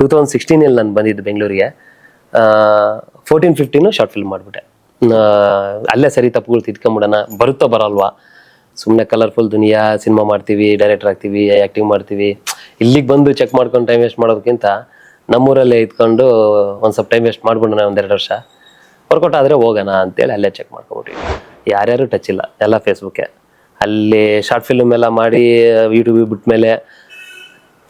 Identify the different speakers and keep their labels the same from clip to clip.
Speaker 1: Two thousand ಸಿಕ್ಸ್ಟೀನಲ್ಲಿ ನಾನು ಬಂದಿದ್ದು ಬೆಂಗಳೂರಿಗೆ ಫೋರ್ಟೀನ್ ಫಿಫ್ಟೀನು ಶಾರ್ಟ್ ಫಿಲ್ಮ್ ಮಾಡಿಬಿಟ್ಟೆ. ಅಲ್ಲೇ ಸರಿ ತಪ್ಪುಗಳು ತಿದ್ಕೊಂಬಿಡೋಣ, ಬರುತ್ತೋ ಬರಲ್ವಾ? ಸುಮ್ಮನೆ ಕಲರ್ಫುಲ್ ದುನಿಯಾ ಸಿನಿಮಾ ಮಾಡ್ತೀವಿ ಡೈರೆಕ್ಟರ್ ಆಗ್ತೀವಿ ಆ್ಯಕ್ಟಿಂಗ್ ಮಾಡ್ತೀವಿ. ಇಲ್ಲಿಗೆ ಬಂದು ಚೆಕ್ ಮಾಡ್ಕೊಂಡು ಟೈಮ್ ವೇಸ್ಟ್ ಮಾಡೋದಕ್ಕಿಂತ ನಮ್ಮೂರಲ್ಲೇ ಇದ್ಕೊಂಡು ಒಂದು ಸ್ವಲ್ಪ ಟೈಮ್ ವೇಸ್ಟ್ ಮಾಡ್ಬಿಡೋಣ ಒಂದೆರಡು ವರ್ಷ. ವರ್ಕೌಟ್ ಆದರೆ ಹೋಗೋಣ ಅಂತೇಳಿ ಅಲ್ಲೇ ಚೆಕ್ ಮಾಡ್ಕೊಬಿಟ್ವಿ. ಯಾರ್ಯಾರು ಟಚ್ ಇಲ್ಲ, ಎಲ್ಲ ಫೇಸ್ಬುಕ್ಕೆ ಅಲ್ಲಿ ಶಾರ್ಟ್ ಫಿಲ್ಮ್ ಎಲ್ಲ ಮಾಡಿ ಯೂಟ್ಯೂಬಿಗೆ ಬಿಟ್ಮೇಲೆ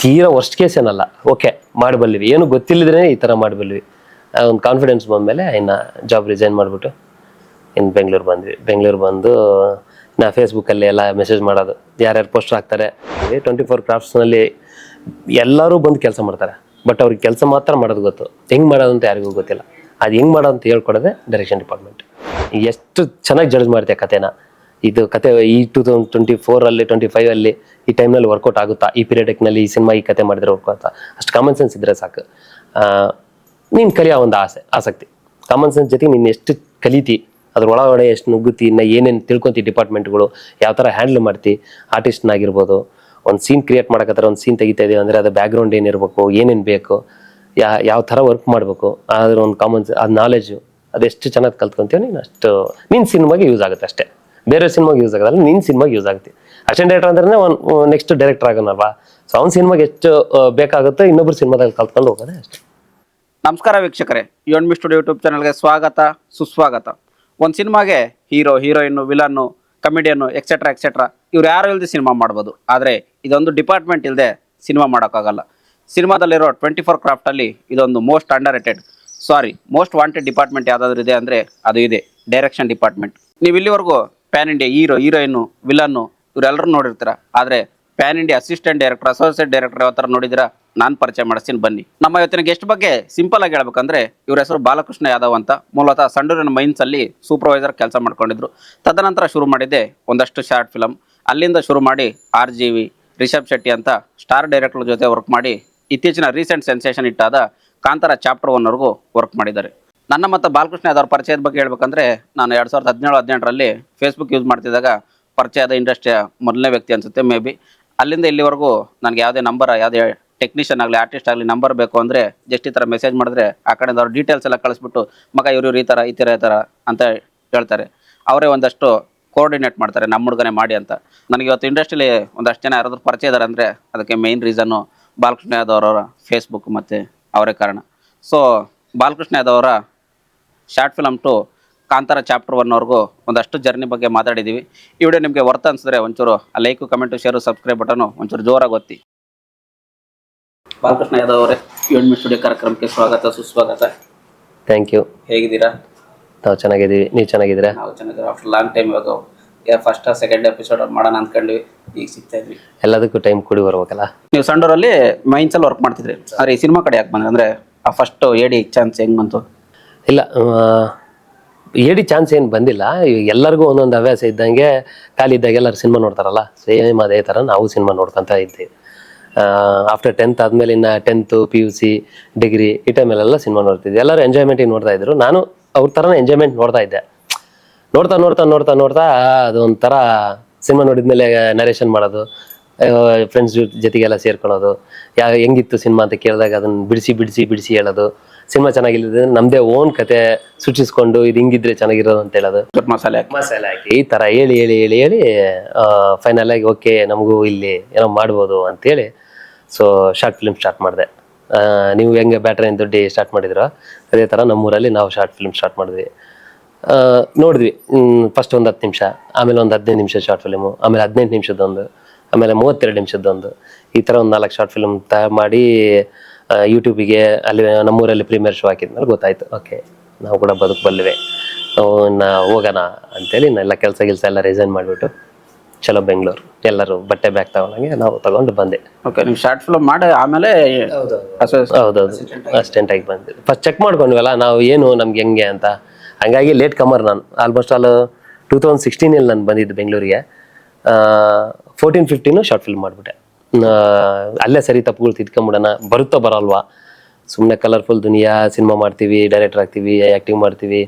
Speaker 1: ತೀರಾ ವರ್ಸ್ಟ್ ಕೇಸ್ ಏನಲ್ಲ. ಓಕೆ ಮಾಡಬಲ್ಲಿವಿ ಏನು ಗೊತ್ತಿಲ್ಲದ್ರೆ ಈ ಥರ ಮಾಡಬಲ್ಲಿವಿ ಒಂದು ಕಾನ್ಫಿಡೆನ್ಸ್ ಬಂದಮೇಲೆ ಇನ್ನು ಜಾಬ್ ರಿಸೈನ್ ಮಾಡಿಬಿಟ್ಟು ಇನ್ನು ಬೆಂಗಳೂರು ಬಂದ್ವಿ. ಬೆಂಗಳೂರು ಬಂದು ನಾ ಫೇಸ್ಬುಕ್ಕಲ್ಲಿ ಎಲ್ಲ ಮೆಸೇಜ್ ಮಾಡೋದು. ಯಾರ್ಯಾರು ಪೋಸ್ಟರ್ ಹಾಕ್ತಾರೆ. ಟ್ವೆಂಟಿ ಫೋರ್ ಕ್ರಾಫ್ಟ್ಸ್ನಲ್ಲಿ ಎಲ್ಲರೂ ಬಂದು ಕೆಲಸ ಮಾಡ್ತಾರೆ. ಬಟ್ ಅವ್ರಿಗೆ ಕೆಲಸ ಮಾತ್ರ ಮಾಡೋದು ಗೊತ್ತು. ಹೆಂಗೆ ಮಾಡೋದು ಅಂತ ಯಾರಿಗೂ ಗೊತ್ತಿಲ್ಲ. ಅದು ಹೆಂಗೆ ಮಾಡೋದು ಅಂತ ಹೇಳ್ಕೊಡೋದೆ ಡೈರೆಕ್ಷನ್ ಡಿಪಾರ್ಟ್ಮೆಂಟ್ ಎಷ್ಟು ಚೆನ್ನಾಗಿ ಜಡ್ಜ್ ಮಾಡ್ತೀಯ ಕತೆನ ಇದು ಕತೆ ಈ ಟೂ ತೌಸಂಡ್ ಟ್ವೆಂಟಿ ಅಲ್ಲಿ ಟ್ವೆಂಟಿ ಫೈವಲ್ಲಿ ಈ ಟೈಮ್ನಲ್ಲಿ ವರ್ಕೌಟ್ ಆಗುತ್ತಾ? ಈ ಪೀರಿಯಡ್ನಲ್ಲಿ ಈ ಸಿನಿಮಾ ಈ ಕತೆ ಮಾಡಿದ್ರೆ ವರ್ಕೌಟ್ ಅಷ್ಟು ಕಾಮನ್ ಸೆನ್ಸ್ ಇದ್ರೆ ಸಾಕು. ನೀನು ಕಲಿಯೋ ಒಂದು ಆಸೆ, ಆಸಕ್ತಿ. ಕಾಮನ್ ಸೆನ್ಸ್ ಜೊತೆಗೆ ನೀನು ಎಷ್ಟು ಕಲಿತಿ, ಅದ್ರ ಒಳಗಡೆ ಎಷ್ಟು ನುಗ್ಗುತ್ತಿ, ಇನ್ನು ಏನೇನು ತಿಳ್ಕೊಂತಿ ಡಿಪಾರ್ಟ್ಮೆಂಟ್ಗಳು ಯಾವ ಥರ ಹ್ಯಾಂಡಲ್ ಮಾಡ್ತಿ ಆರ್ಟಿಸ್ಟ್ನಾಗಿರ್ಬೋದು ಒಂದು ಸೀನ್ ಕ್ರಿಯೇಟ್ ಮಾಡಕತ್ತಾರೆ, ಒಂದು ಸೀನ್ ತೆಗಿತಾ ಇದೀವಿ ಅಂದರೆ ಅದು ಬ್ಯಾಕ್ಗ್ರೌಂಡ್ ಏನಿರಬೇಕು ಏನೇನು ಬೇಕು, ಯಾ, ಯಾವ ಥರ ವರ್ಕ್ ಮಾಡಬೇಕು ಅದ್ರ ಒಂದು ಕಾಮನ್ ಅದು ನಾಲೆಜು ಅದೆಷ್ಟು ಚೆನ್ನಾಗಿ ಕಲ್ತ್ಕೊಂತೀವಿ ನೀನು ಅಷ್ಟು ನಿನ್ನ ಸಿನಿಮಾಗೆ ಯೂಸ್ ಆಗುತ್ತೆ ಅಷ್ಟೇ. ಬೇರೆ ಸಿನಿಮಾಗೆ ಯೂಸ್ ಆಗೋದಲ್ಲ ನಿನ್ನ ಸಿನಿಮಾಗೆ ಯೂಸ್ ಆಗುತ್ತೆ. ಅಸಿಸ್ಟೆಂಟ್ ಡೈರೆಕ್ಟರ್ ಅಂದ್ರೆ ಒಂದು ನೆಕ್ಸ್ಟ್ ಡೈರೆಕ್ಟರ್ ಆಗೋನಲ್ವಾ? ಸೊ ಅವ್ನ ಸಿನಿಮಾಗೆ ಹೆಚ್ಚು ಬೇಕಾಗುತ್ತೆ, ಇನ್ನೊಬ್ರು ಸಿನಿಮಾದಲ್ಲಿ ಕಲ್ತ್ಕೊಂಡು ಹೋಗೋದೇ ಅಷ್ಟೇ.
Speaker 2: ನಮಸ್ಕಾರ ವೀಕ್ಷಕರೇ. ಯೋನ್ಮಿ ಸ್ಟುಡಿಯೋ ಯೂಟ್ಯೂಬ್ ಚಾನಲ್ಗೆ ಸ್ವಾಗತ, ಸುಸ್ವಾಗತ. ಒಂದು ಸಿನಿಮಾಗೆ hero heroine villain comedian etcetera etcetera ಇವ್ರು ಯಾರು ಇಲ್ಲದೆ ಸಿನಿಮಾ ಮಾಡ್ಬೋದು. ಆದರೆ ಇದೊಂದು ಡಿಪಾರ್ಟ್ಮೆಂಟ್ ಇಲ್ಲದೆ ಸಿನಿಮಾ ಮಾಡೋಕ್ಕಾಗಲ್ಲ. ಸಿನಿಮಾದಲ್ಲಿರೋ ಟ್ವೆಂಟಿ ಫೋರ್ ಕ್ರಾಫ್ಟಲ್ಲಿ ಇದೊಂದು most underrated sorry most wanted department ಯಾವುದಾದ್ರೂ ಇದೆ ಅಂದರೆ ಅದು ಇದೆ ಡೈರೆಕ್ಷನ್ ಡಿಪಾರ್ಟ್ಮೆಂಟ್ ನೀವು ಇಲ್ಲಿವರೆಗೂ pan India hero heroine villain ಇವರೆಲ್ಲರೂ ನೋಡಿರ್ತೀರ. ಆದರೆ pan India assistant director associate director ಯಾವ ಥರ ನೋಡಿದಿರಾ ನಾನು ಪರಿಚಯ ಮಾಡಿಸ್ತೀನಿ, ಬನ್ನಿ. ನಮ್ಮ ಇವತ್ತಿನ ಗೆಸ್ಟ್ ಬಗ್ಗೆ ಸಿಂಪಲ್ ಆಗಿ ಹೇಳ್ಬೇಕಂದ್ರೆ ಇವ್ರ ಹೆಸರು ಬಾಲಕೃಷ್ಣ ಯಾದವ್ ಅಂತ. ಮೂಲತಃ ಸಂಡೂರಿನ ಮೈನ್ಸ್ ಅಲ್ಲಿ ಸೂಪರ್ವೈಸರ್ ಕೆಲಸ ಮಾಡ್ಕೊಂಡಿದ್ರು. ತದನಂತರ ಶುರು ಮಾಡಿದ್ದೆ ಒಂದಷ್ಟು ಶಾರ್ಟ್ ಫಿಲಮ್ ಅಲ್ಲಿಂದ ಶುರು ಮಾಡಿ R G V Rishab Shetty ಅಂತ ಸ್ಟಾರ್ ಡೈರೆಕ್ಟರ್ ಜೊತೆ ವರ್ಕ್ ಮಾಡಿ ಇತ್ತೀಚಿನ ರೀಸೆಂಟ್ ಸೆನ್ಸೇಷನ್ ಇಟ್ಟಾದ ಕಾಂತಾರ ಚಾಪ್ಟರ್ ಒನ್ವರೆಗೂ ವರ್ಕ್ ಮಾಡಿದ್ದಾರೆ. ನನ್ನ ಮತ್ತು ಬಾಲಕೃಷ್ಣ ಯಾದವ್ರ ಪರಿಚಯದ ಬಗ್ಗೆ ಹೇಳ್ಬೇಕಂದ್ರೆ ನಾನು ಎರಡು ಸಾವಿರದ ಹದಿನೇಳು, ಹದಿನೆಂಟರಲ್ಲಿ ಫೇಸ್ಬುಕ್ ಯೂಸ್ ಮಾಡ್ತಿದ್ದಾಗ ಪರಿಚಯದ ಇಂಡಸ್ಟ್ರಿಯ ಮೊದಲನೇ ವ್ಯಕ್ತಿ ಅನ್ಸುತ್ತೆ ಮೇ ಬಿ ಅಲ್ಲಿಂದ ಇಲ್ಲಿವರೆಗೂ ನನಗೆ ಯಾವುದೇ ನಂಬರ್ ಯಾವುದೇ ಟೆಕ್ನಿಷಿಯನ್ ಆಗಲಿ ಆರ್ಟಿಸ್ಟ್ ಆಗಲಿ ನಂಬರ್ ಬೇಕು ಅಂದರೆ ಜಸ್ಟ್ ಈ ಥರ ಮೆಸೇಜ್ ಮಾಡಿದ್ರೆ ಆ ಕಡೆಯಿಂದ ಅವ್ರ ಡೀಟೇಲ್ಸ್ ಎಲ್ಲ ಕಳಿಸ್ಬಿಟ್ಟು, ಮಗ ಇವ್ರು ಈ ಥರ ಈ ಥರ ಈ ಥರ ಅಂತ ಹೇಳ್ತಾರೆ. ಅವರೇ ಒಂದಷ್ಟು ಕೋಆರ್ಡಿನೇಟ್ ಮಾಡ್ತಾರೆ, ನಮ್ಮ ಹುಡುಗನೇ ಮಾಡಿ ಅಂತ. ನನಗೆ ಇವತ್ತು ಇಂಡಸ್ಟ್ರಿಲಿ ಒಂದಷ್ಟು ಜನ ಯಾರಾದರೂ ಪರಿಚಯ ಇದ್ದಾರೆ ಅಂದರೆ ಅದಕ್ಕೆ ಮೇಯ್ನ್ ರೀಸನ್ನು ಬಾಲಕೃಷ್ಣ ಯಾದವ್ ಅವರ ಫೇಸ್ಬುಕ್ ಮತ್ತು ಅವರೇ ಕಾರಣ. ಸೊ ಬಾಲಕೃಷ್ಣ ಯಾದವ್ ಅವರ short film to Kantara chapter ಒನ್ವರೆಗೂ ಒಂದಷ್ಟು ಜರ್ನಿ ಬಗ್ಗೆ ಮಾತಾಡಿದ್ದೀವಿ ಈ ವಿಡಿಯೋ ನಿಮಗೆ ವರ್ತ್ ಅನ್ಸಿದ್ರೆ ಒಂಚೂರು like comment share subscribe button ಒಂಚೂರು ಜೋರಾಗಿ ಒತ್ತಿ. ಬಾಲಕೃಷ್ಣ ಯಾದವ್ ಅವರೇ ಏಳ್ಮಿ ಸ್ಟುಡಿಯೋ ಕಾರ್ಯಕ್ರಮಕ್ಕೆ ಸ್ವಾಗತ ಸುಸ್ವಾಗತ.
Speaker 1: ಥ್ಯಾಂಕ್ ಯು
Speaker 2: ಹೇಗಿದ್ದೀರಾ?
Speaker 1: ನಾವು ಚೆನ್ನಾಗಿದ್ದೀವಿ. ನೀವು ಚೆನ್ನಾಗಿದ್ದೀರಾ?
Speaker 2: ನಾವು ಚೆನ್ನಾಗಿದ್ದೀವಿ. ಆಫ್ಟರ್ ಲಾಂಗ್ ಟೈಮ್ ಇವಾಗ ಫಸ್ಟ್ ಸೆಕೆಂಡ್ ಎಪಿಸೋಡ್ ಮಾಡೋಣ ಅಂದ್ಕೊಂಡ್ವಿ ಈಗ ಸಿಗ್ತಾ ಇದ್ವಿ.
Speaker 1: ಎಲ್ಲದಕ್ಕೂ ಟೈಮ್ ಕೂಡಿ ಬರ್ಬೇಕಲ್ಲ?
Speaker 2: ನೀವು ಸಂಡೋರಲ್ಲಿ ಮೈನ್ಸಲ್ಲಿ ವರ್ಕ್ ಮಾಡ್ತಿದ್ರಿ. ಆದರೆ ಈ ಸಿನಿಮಾ ಕಡೆ ಯಾಕೆ ಬಂದ್ರೆ? ಅಂದರೆ ಆ ಫಸ್ಟ್ ಏಡಿ ಚಾನ್ಸ್ ಹೆಂಗೆ ಬಂತು?
Speaker 1: ಇಲ್ಲ ಏಡಿ ಚಾನ್ಸ್ ಏನು ಬಂದಿಲ್ಲ. ಎಲ್ಲರಿಗೂ ಒಂದೊಂದು ಹವ್ಯಾಸ ಇದ್ದಂಗೆ ಖಾಲಿ ಇದ್ದಾಗ ಎಲ್ಲರೂ ಸಿನಿಮಾ ನೋಡ್ತಾರಲ್ಲ? ಸೇಮ್ ಅದೇ ಥರ ನಾವು ಸಿನಿಮಾ ನೋಡ್ಕೊತ ಇದ್ದೀವಿ ಆಫ್ಟರ್ ಟೆಂತ್ ಆದಮೇಲೆ ಇನ್ನು tenth P U C degree ಈ ಟೈಮಲ್ಲೆಲ್ಲ ಸಿನಿಮಾ ನೋಡ್ತಿದ್ವಿ. ಎಲ್ಲರೂ ಎಂಜಾಯ್ಮೆಂಟಿಗೆ ನೋಡ್ತಾ ಇದ್ರು. ನಾನು ಅವ್ರ ಥರನೇ ಎಂಜಾಯ್ಮೆಂಟ್ ನೋಡ್ತಾ ಇದ್ದೆ. ನೋಡ್ತಾ ನೋಡ್ತಾ ನೋಡ್ತಾ ನೋಡ್ತಾ ಅದೊಂಥರ ಸಿನಿಮಾ ನೋಡಿದ್ಮೇಲೆ ನರೇಷನ್ ಮಾಡೋದು ಫ್ರೆಂಡ್ಸ್ ಜೊತೆಗೆಲ್ಲ ಸೇರ್ಕೊಳ್ಳೋದು ಯಾ, ಹೆಂಗಿತ್ತು ಸಿನಿಮಾ ಅಂತ ಕೇಳಿದಾಗ ಅದನ್ನು ಬಿಡಿಸಿ ಬಿಡಿಸಿ ಬಿಡಿಸಿ ಹೇಳೋದು. ಸಿನಿಮಾ ಚೆನ್ನಾಗಿಲ್ಲದೆ ನಮ್ದೇ ಓನ್ ಕತೆ ಸೃಷ್ಟಿಸ್ಕೊಂಡು ಇದು ಹಿಂಗಿದ್ರೆ ಚೆನ್ನಾಗಿರೋದು ಅಂತ ಹೇಳೋದು.
Speaker 2: ಮಸಾಲೆ ಹಾಕಿ.
Speaker 1: ಮಸಾಲೆ ಹಾಕಿ ಈ ತರ ಹೇಳಿ ಹೇಳಿ ಹೇಳಿ ಹೇಳಿ ಫೈನಲ್ ಆಗಿ ಓಕೆ ನಮಗೂ ಇಲ್ಲಿ ಏನೋ ಮಾಡ್ಬೋದು ಅಂತೇಳಿ ಸೊ ಶಾರ್ಟ್ ಫಿಲ್ಮ್ ಸ್ಟಾರ್ಟ್ ಮಾಡಿದೆ. ನೀವು ಹೆಂಗೆ ಬ್ಯಾಟ್ರಿ ದುಡ್ಡಿ ಸ್ಟಾರ್ಟ್ ಮಾಡಿದ್ರು ಅದೇ ಥರ ನಮ್ಮೂರಲ್ಲಿ ನಾವು ಶಾರ್ಟ್ ಫಿಲ್ಮ್ ಸ್ಟಾರ್ಟ್ ಮಾಡಿದ್ವಿ. ನೋಡಿದ್ವಿ ಫಸ್ಟ್ ಒಂದು ಹತ್ತು ನಿಮಿಷ ಆಮೇಲೆ ಒಂದು ಹದಿನೈದು ನಿಮಿಷ ಶಾರ್ಟ್ ಫಿಲ್ಮು ಆಮೇಲೆ ಹದಿನೆಂಟು ನಿಮಿಷದೊಂದು ಆಮೇಲೆ ಮೂವತ್ತೆರಡು ನಿಮಿಷದೊಂದು ಈ ಥರ ಒಂದು ನಾಲ್ಕು ಶಾರ್ಟ್ ಫಿಲ್ಮ್ ತಯಾರು ಮಾಡಿ ಯೂಟ್ಯೂಬಿಗೆ ಅಲ್ಲಿ ನಮ್ಮೂರಲ್ಲಿ ಪ್ರೀಮಿಯರ್ ಶೋ ಹಾಕಿದ್ಮೇಲೆ ಗೊತ್ತಾಯ್ತು. ಓಕೆ ನಾವು ಕೂಡ ಬದುಕಬಲ್ಲಿವೆ ನಾ ಹೋಗೋಣ ಅಂತೇಳಿ ಎಲ್ಲ ಕೆಲಸ ಗಿಲ್ಸ ಎಲ್ಲ ರಿಸೈನ್ ಮಾಡಿಬಿಟ್ಟು ಚಲೋ ಬೆಂಗಳೂರು. ಎಲ್ಲರೂ ಬಟ್ಟೆ ಬ್ಯಾಗ್ ತಗೊಂಡಂಗೆ ನಾವು ತಗೊಂಡು ಬಂದೆ.
Speaker 2: ಓಕೆ ನೀವು ಶಾರ್ಟ್ ಫಿಲ್ಮ್ ಮಾಡಿ ಆಮೇಲೆ
Speaker 1: ಹೌದೌದು. ಅಸಿಸ್ಟೆಂಟ್ ಆಗಿ. ಬಂದೆ. ಫಸ್ಟ್ ಚೆಕ್ ಮಾಡ್ಕೊಂಡ್ವಲ್ಲ ನಾವು ಏನು ನಮ್ಗೆ ಹೆಂಗೆ ಅಂತ. ಹಂಗಾಗಿ ಲೇಟ್ ಕಮರ್ ನಾನು. ಆಲ್ಮೋಸ್ಟ್ ಆಲ್ ಟೂ ತೌಸಂಡ್ ಸಿಕ್ಸ್ಟೀನಲ್ಲಿ ನಾನು ಬಂದಿದ್ದು ಬೆಂಗಳೂರಿಗೆ. ಫೋರ್ಟೀನ್ ಫಿಫ್ಟೀನು ಶಾರ್ಟ್ ಫಿಲ್ಮ್ ಮಾಡಿಬಿಟ್ಟೆ. ಅಲ್ಲೇ ಸರಿ ತಪ್ಪುಗಳು ತಿದ್ಕೊಂಬಿಡೋಣ. ಬರುತ್ತೋ ಬರಲ್ವಾ? ಸುಮ್ಮನೆ ಕಲರ್ಫುಲ್ ದುನಿಯಾ ಸಿನಿಮಾ ಮಾಡ್ತೀವಿ ಡೈರೆಕ್ಟರ್ ಆಗ್ತೀವಿ ಆ್ಯಕ್ಟಿಂಗ್ ಮಾಡ್ತೀವಿ.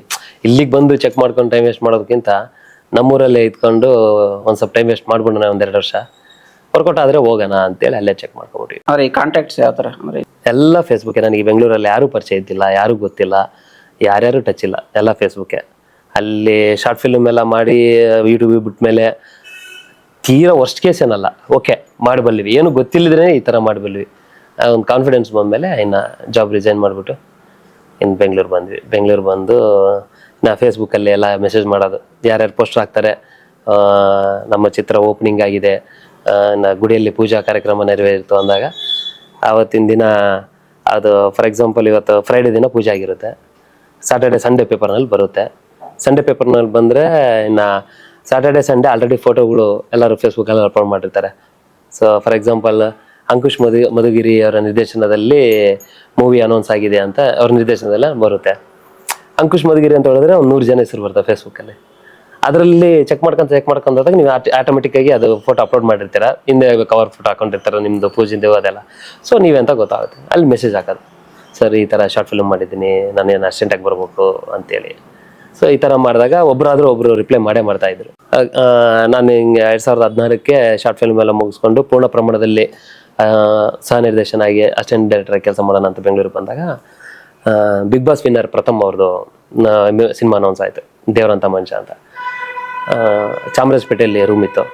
Speaker 1: ಇಲ್ಲಿಗೆ ಬಂದು ಚೆಕ್ ಮಾಡ್ಕೊಂಡು ಟೈಮ್ ವೇಸ್ಟ್ ಮಾಡೋದಕ್ಕಿಂತ ನಮ್ಮೂರಲ್ಲೇ ಇದ್ಕೊಂಡು ಒಂದು ಸ್ವಲ್ಪ ಟೈಮ್ ವೇಸ್ಟ್ ಮಾಡ್ಬಿಡೋಣ ಒಂದೆರಡು ವರ್ಷ. ವರ್ಕೌಟ್ ಆದರೆ ಹೋಗೋಣ ಅಂತೇಳಿ ಅಲ್ಲೇ ಚೆಕ್ ಮಾಡ್ಕೊಬಿಟ್ವಿ
Speaker 2: ಅವ್ರ ಈ ಕಾಂಟ್ಯಾಕ್ಟ್ಸ್ ಯಾವ ಥರ? ಅಂದರೆ
Speaker 1: ಎಲ್ಲ ಫೇಸ್ಬುಕ್ಕೆ ನನಗೆ ಬೆಂಗಳೂರಲ್ಲಿ ಯಾರೂ ಪರಿಚಯ ಇದ್ದಿಲ್ಲ ಯಾರೂ ಗೊತ್ತಿಲ್ಲ ಯಾರ್ಯಾರು ಟಚ್ ಇಲ್ಲ ಎಲ್ಲ ಫೇಸ್ಬುಕ್ಕೆ ಅಲ್ಲಿ ಶಾರ್ಟ್ ಫಿಲ್ಮ್ ಎಲ್ಲ ಮಾಡಿ ಯೂಟ್ಯೂಬಿಗೆ ಬಿಟ್ಮೇಲೆ ತೀರಾ ವರ್ಸ್ಟ್ ಕೇಸ್ ಏನಲ್ಲ ಓಕೆ ಮಾಡಬಲ್ಲಿವಿ. ಏನು ಗೊತ್ತಿಲ್ಲದ್ರೆ ಈ ಥರ ಮಾಡಬಲ್ವಿ ಒಂದು ಕಾನ್ಫಿಡೆನ್ಸ್ ಬಂದಮೇಲೆ ಇನ್ನು ಜಾಬ್ ರಿಸೈನ್ ಮಾಡಿಬಿಟ್ಟು ಇನ್ನು ಬೆಂಗಳೂರು ಬಂದ್ವಿ. ಬೆಂಗಳೂರು ಬಂದು ನಾ ಫೇಸ್ಬುಕ್ಕಲ್ಲಿ ಎಲ್ಲ ಮೆಸೇಜ್ ಮಾಡೋದು. ಯಾರ್ಯಾರು ಪೋಸ್ಟ್ ಹಾಕ್ತಾರೆ ನಮ್ಮ ಚಿತ್ರ ಓಪನಿಂಗ್ ಆಗಿದೆ ನಾ ಗುಡಿಯಲ್ಲಿ ಪೂಜಾ ಕಾರ್ಯಕ್ರಮ ನೆರವೇರಿತು ಅಂದಾಗ ಆವತ್ತಿನ ದಿನ ಅದು ಫಾರ್ ಎಕ್ಸಾಂಪಲ್ ಇವತ್ತು ಫ್ರೈಡೇ ದಿನ ಪೂಜೆ ಆಗಿರುತ್ತೆ. ಸಾಟರ್ಡೆ ಸಂಡೇ ಪೇಪರ್ನಲ್ಲಿ ಬರುತ್ತೆ. ಸಂಡೇ ಪೇಪರ್ನಲ್ಲಿ ಬಂದರೆ ಇನ್ನು ಸ್ಯಾಟರ್ಡೆ ಸಂಡೇ ಆಲ್ರೆಡಿ ಫೋಟೋಗಳು ಎಲ್ಲರೂ ಫೇಸ್ಬುಕ್ಕಲ್ಲಿ ಅಪ್ಲೋಡ್ ಮಾಡಿರ್ತಾರೆ. So for example Ankush Madhu Madhugiri ಅವರ ನಿರ್ದೇಶನದಲ್ಲಿ ಮೂವಿ ಅನೌನ್ಸ್ ಆಗಿದೆ ಅಂತ ಅವ್ರ ನಿರ್ದೇಶನದಲ್ಲ ಬರುತ್ತೆ. ಅಂಕುಶ್ ಮಧುಗಿರಿ ಅಂತ ಹೇಳಿದ್ರೆ ಒಂದು ನೂರು ಜನ ಹೆಸರು ಬರ್ತವೆ ಫೇಸ್ಬುಕ್ಕಲ್ಲಿ ಅದರಲ್ಲಿ ಚೆಕ್ ಮಾಡ್ಕೊಂತ ಚೆಕ್ ಮಾಡ್ಕೊಂತ ಹೋದಾಗ ನೀವು ಆಟೋಮೆಟಿಕ್ ಆಗಿ ಅದು ಫೋಟೋ ಅಪ್ಲೋಡ್ ಮಾಡಿರ್ತೀರ. ಹಿಂದೆ ಕವರ್ ಫೋಟೋ ಹಾಕೊಂಡಿರ್ತಾರೆ ನಿಮ್ಮದು ಪೂಜಿಂದು ಅದೆಲ್ಲ. ಸೊ ನೀವೆಂತ ಗೊತ್ತಾಗುತ್ತೆ. ಅಲ್ಲಿ ಮೆಸೇಜ್ ಹಾಕೋದು. ಸರ್ ಈ ಥರ ಶಾರ್ಟ್ ಫಿಲ್ಮ್ ಮಾಡಿದ್ದೀನಿ. ನಾನೇನು ಅರ್ಜೆಂಟಾಗಿ ಬರಬೇಕು ಅಂತೇಳಿ. ಸೊ ಈ ಥರ ಮಾಡಿದಾಗ ಒಬ್ಬರಾದರೂ ಒಬ್ಬರು ರಿಪ್ಲೈ ಮಾಡೇ ಮಾಡ್ತಾ ಇದ್ರು. ಆ, ಆ, ನಾನು ಹಿಂಗೆ ಎರಡು ಸಾವಿರದ ಹದಿನಾರಕ್ಕೆ ಶಾರ್ಟ್ ಫಿಲ್ಮ್ ಎಲ್ಲ ಮುಗಿಸ್ಕೊಂಡು ಪೂರ್ಣ ಪ್ರಮಾಣದಲ್ಲಿ ಸಹ ನಿರ್ದೇಶನ ಆಗಿ ಅಸಿಸ್ಟೆಂಟ್ ಡೈರೆಕ್ಟರ್ ಕೆಲಸ ಮಾಡೋಣ ಅಂತ ಬೆಂಗಳೂರಿಗೆ ಬಂದಾಗ ಬಿಗ್ ಬಾಸ್ ವಿನ್ನರ್ ಪ್ರಥಮ್ ಅವ್ರದ್ದು ಸಿನಿಮಾ ಅನೌನ್ಸ್ ಆಯಿತು, ದೇವರಂತ ಮನುಷ್ಯ ಅಂತ. ಚಾಮರಾಜಪೇಟೆಯಲ್ಲಿ ರೂಮ್ ಇತ್ತು.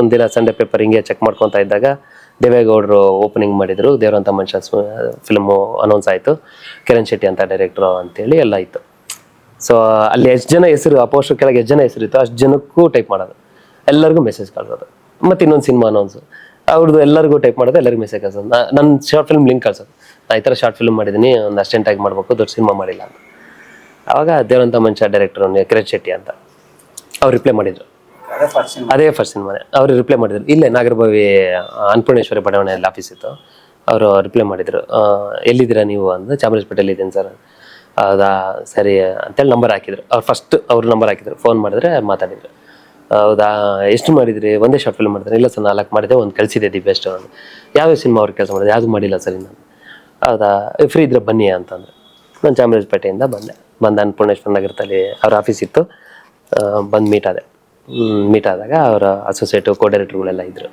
Speaker 1: ಒಂದಿನ ಸಂಡೇ ಪೇಪರ್ ಹಿಂಗೆ ಚೆಕ್ ಮಾಡ್ಕೊತಾ ಇದ್ದಾಗ ದೇವೇಗೌಡರು ಓಪನಿಂಗ್ ಮಾಡಿದರು, ದೇವರಂತ ಮನುಷ್ಯ ಫಿಲ್ಮು ಅನೌನ್ಸ್ ಆಯಿತು. ಕಿರಣ್ ಶೆಟ್ಟಿ ಅಂತ ಡೈರೆಕ್ಟ್ರು ಅಂತೇಳಿ ಎಲ್ಲ ಇತ್ತು. ಸೊ ಅಲ್ಲಿ ಎಷ್ಟು ಜನ ಹೆಸರು ಆ ಪೋಸ್ಟರ್ ಕೆಳಗೆ ಎಷ್ಟು ಜನ ಹೆಸರು ಇತ್ತು ಅಷ್ಟು ಜನಕ್ಕೂ ಟೈಪ್ ಮಾಡೋದು. ಎಲ್ಲರಿಗೂ ಮೆಸೇಜ್ ಕಳ್ಸೋದು. ಮತ್ತೆ ಇನ್ನೊಂದು ಸಿನಿಮಾ ಅನೌನ್ಸ್ ಅವ್ರದ್ದು ಎಲ್ಲರಿಗೂ ಟೈಪ್ ಮಾಡೋದು ಎಲ್ಲರಿಗೂ ಮೆಸೇಜ್ ಕಳ್ಸೋದು. ನನ್ನ ಶಾರ್ಟ್ ಫಿಲ್ಮ್ ಲಿಂಕ್ ಕಳ್ಸೋದು. ನಾ ಈ ಥರ ಶಾರ್ಟ್ ಫಿಲ್ಮ್ ಮಾಡಿದ್ದೀನಿ ಒಂದು ಅಸ್ಟೆಂಟಾಗಿ ಮಾಡಬೇಕು ದೊಡ್ಡ ಸಿನಿಮಾ ಮಾಡಿಲ್ಲ ಅಂತ. ಆವಾಗ ದೇವಂತ ಮಂಚ ಡೈರೆಕ್ಟರ್ ಕಿರಣ್ ಶೆಟ್ಟಿ ಅಂತ. ಅವ್ರು ರಿಪ್ಲೈ ಮಾಡಿದ್ರು. ಅದೇ ಫಸ್ಟ್ ಸಿನಿಮಾನೇ ಅವ್ರು ರಿಪ್ಲೈ ಮಾಡಿದ್ರು. ಇಲ್ಲೇ ನಾಗರಭಾವಿ ಅನ್ನಪೂರ್ಣೇಶ್ವರಿ ಬಡಾವಣೆಯಲ್ಲಿ ಆಫೀಸ್ ಇತ್ತು. ಅವರು ರಿಪ್ಲೈ ಮಾಡಿದ್ರು. ಎಲ್ಲಿದ್ದೀರಾ ನೀವು ಅಂದ್ರೆ ಚಾಮರಾಜಪೇಟೆಯಲ್ಲಿ ಇದ್ದೀನಿ ಸರ್. ಹೌದಾ ಸರಿ ಅಂತೇಳಿ ನಂಬರ್ ಹಾಕಿದ್ರು. ಅವ್ರು ಫಸ್ಟ್ ಅವ್ರ ನಂಬರ್ ಹಾಕಿದ್ರು. ಫೋನ್ ಮಾಡಿದ್ರೆ ಮಾತಾಡಿದ್ರು. ಹೌದಾ? ಎಷ್ಟು ಮಾಡಿದ್ರಿ? ಒಂದೇ ಶಾರ್ಟ್ ಫಿಲ್ಮ್ ಮಾಡಿದ್ರೆ? ಇಲ್ಲ ಸರ್, ನಾಲ್ಕು ಮಾಡಿದೆ, ಒಂದು ಕಳಿಸಿದೆ ದಿ ಬೆಸ್ಟ್ ಯಾವ್ಯಾವ ಸಿನಿಮಾ ಅವ್ರು ಕೆಲಸ ಮಾಡಿದೆ ಯಾವುದು ಮಾಡಿಲ್ಲ ಸರ್ ನಾನು ಹೌದಾ? ಫ್ರೀ ಇದ್ರೆ ಬನ್ನಿ ಅಂತಂದ್ರೆ. ನಾನು ಚಾಮರಾಜಪೇಟೆಯಿಂದ ಬಂದೆ. ಬಂದ ಅನ್ನಪೂರ್ಣೇಶ್ವರ ನಗರದಲ್ಲಿ ಅವ್ರ ಆಫೀಸ್ ಇತ್ತು. ಬಂದು ಮೀಟ್ ಆದೆ. ಮೀಟ್ ಆದಾಗ ಅವರ ಅಸೋಸಿಯೇಟು ಕೋ ಡೈರೆಕ್ಟರ್ಗಳೆಲ್ಲ ಇದ್ದರು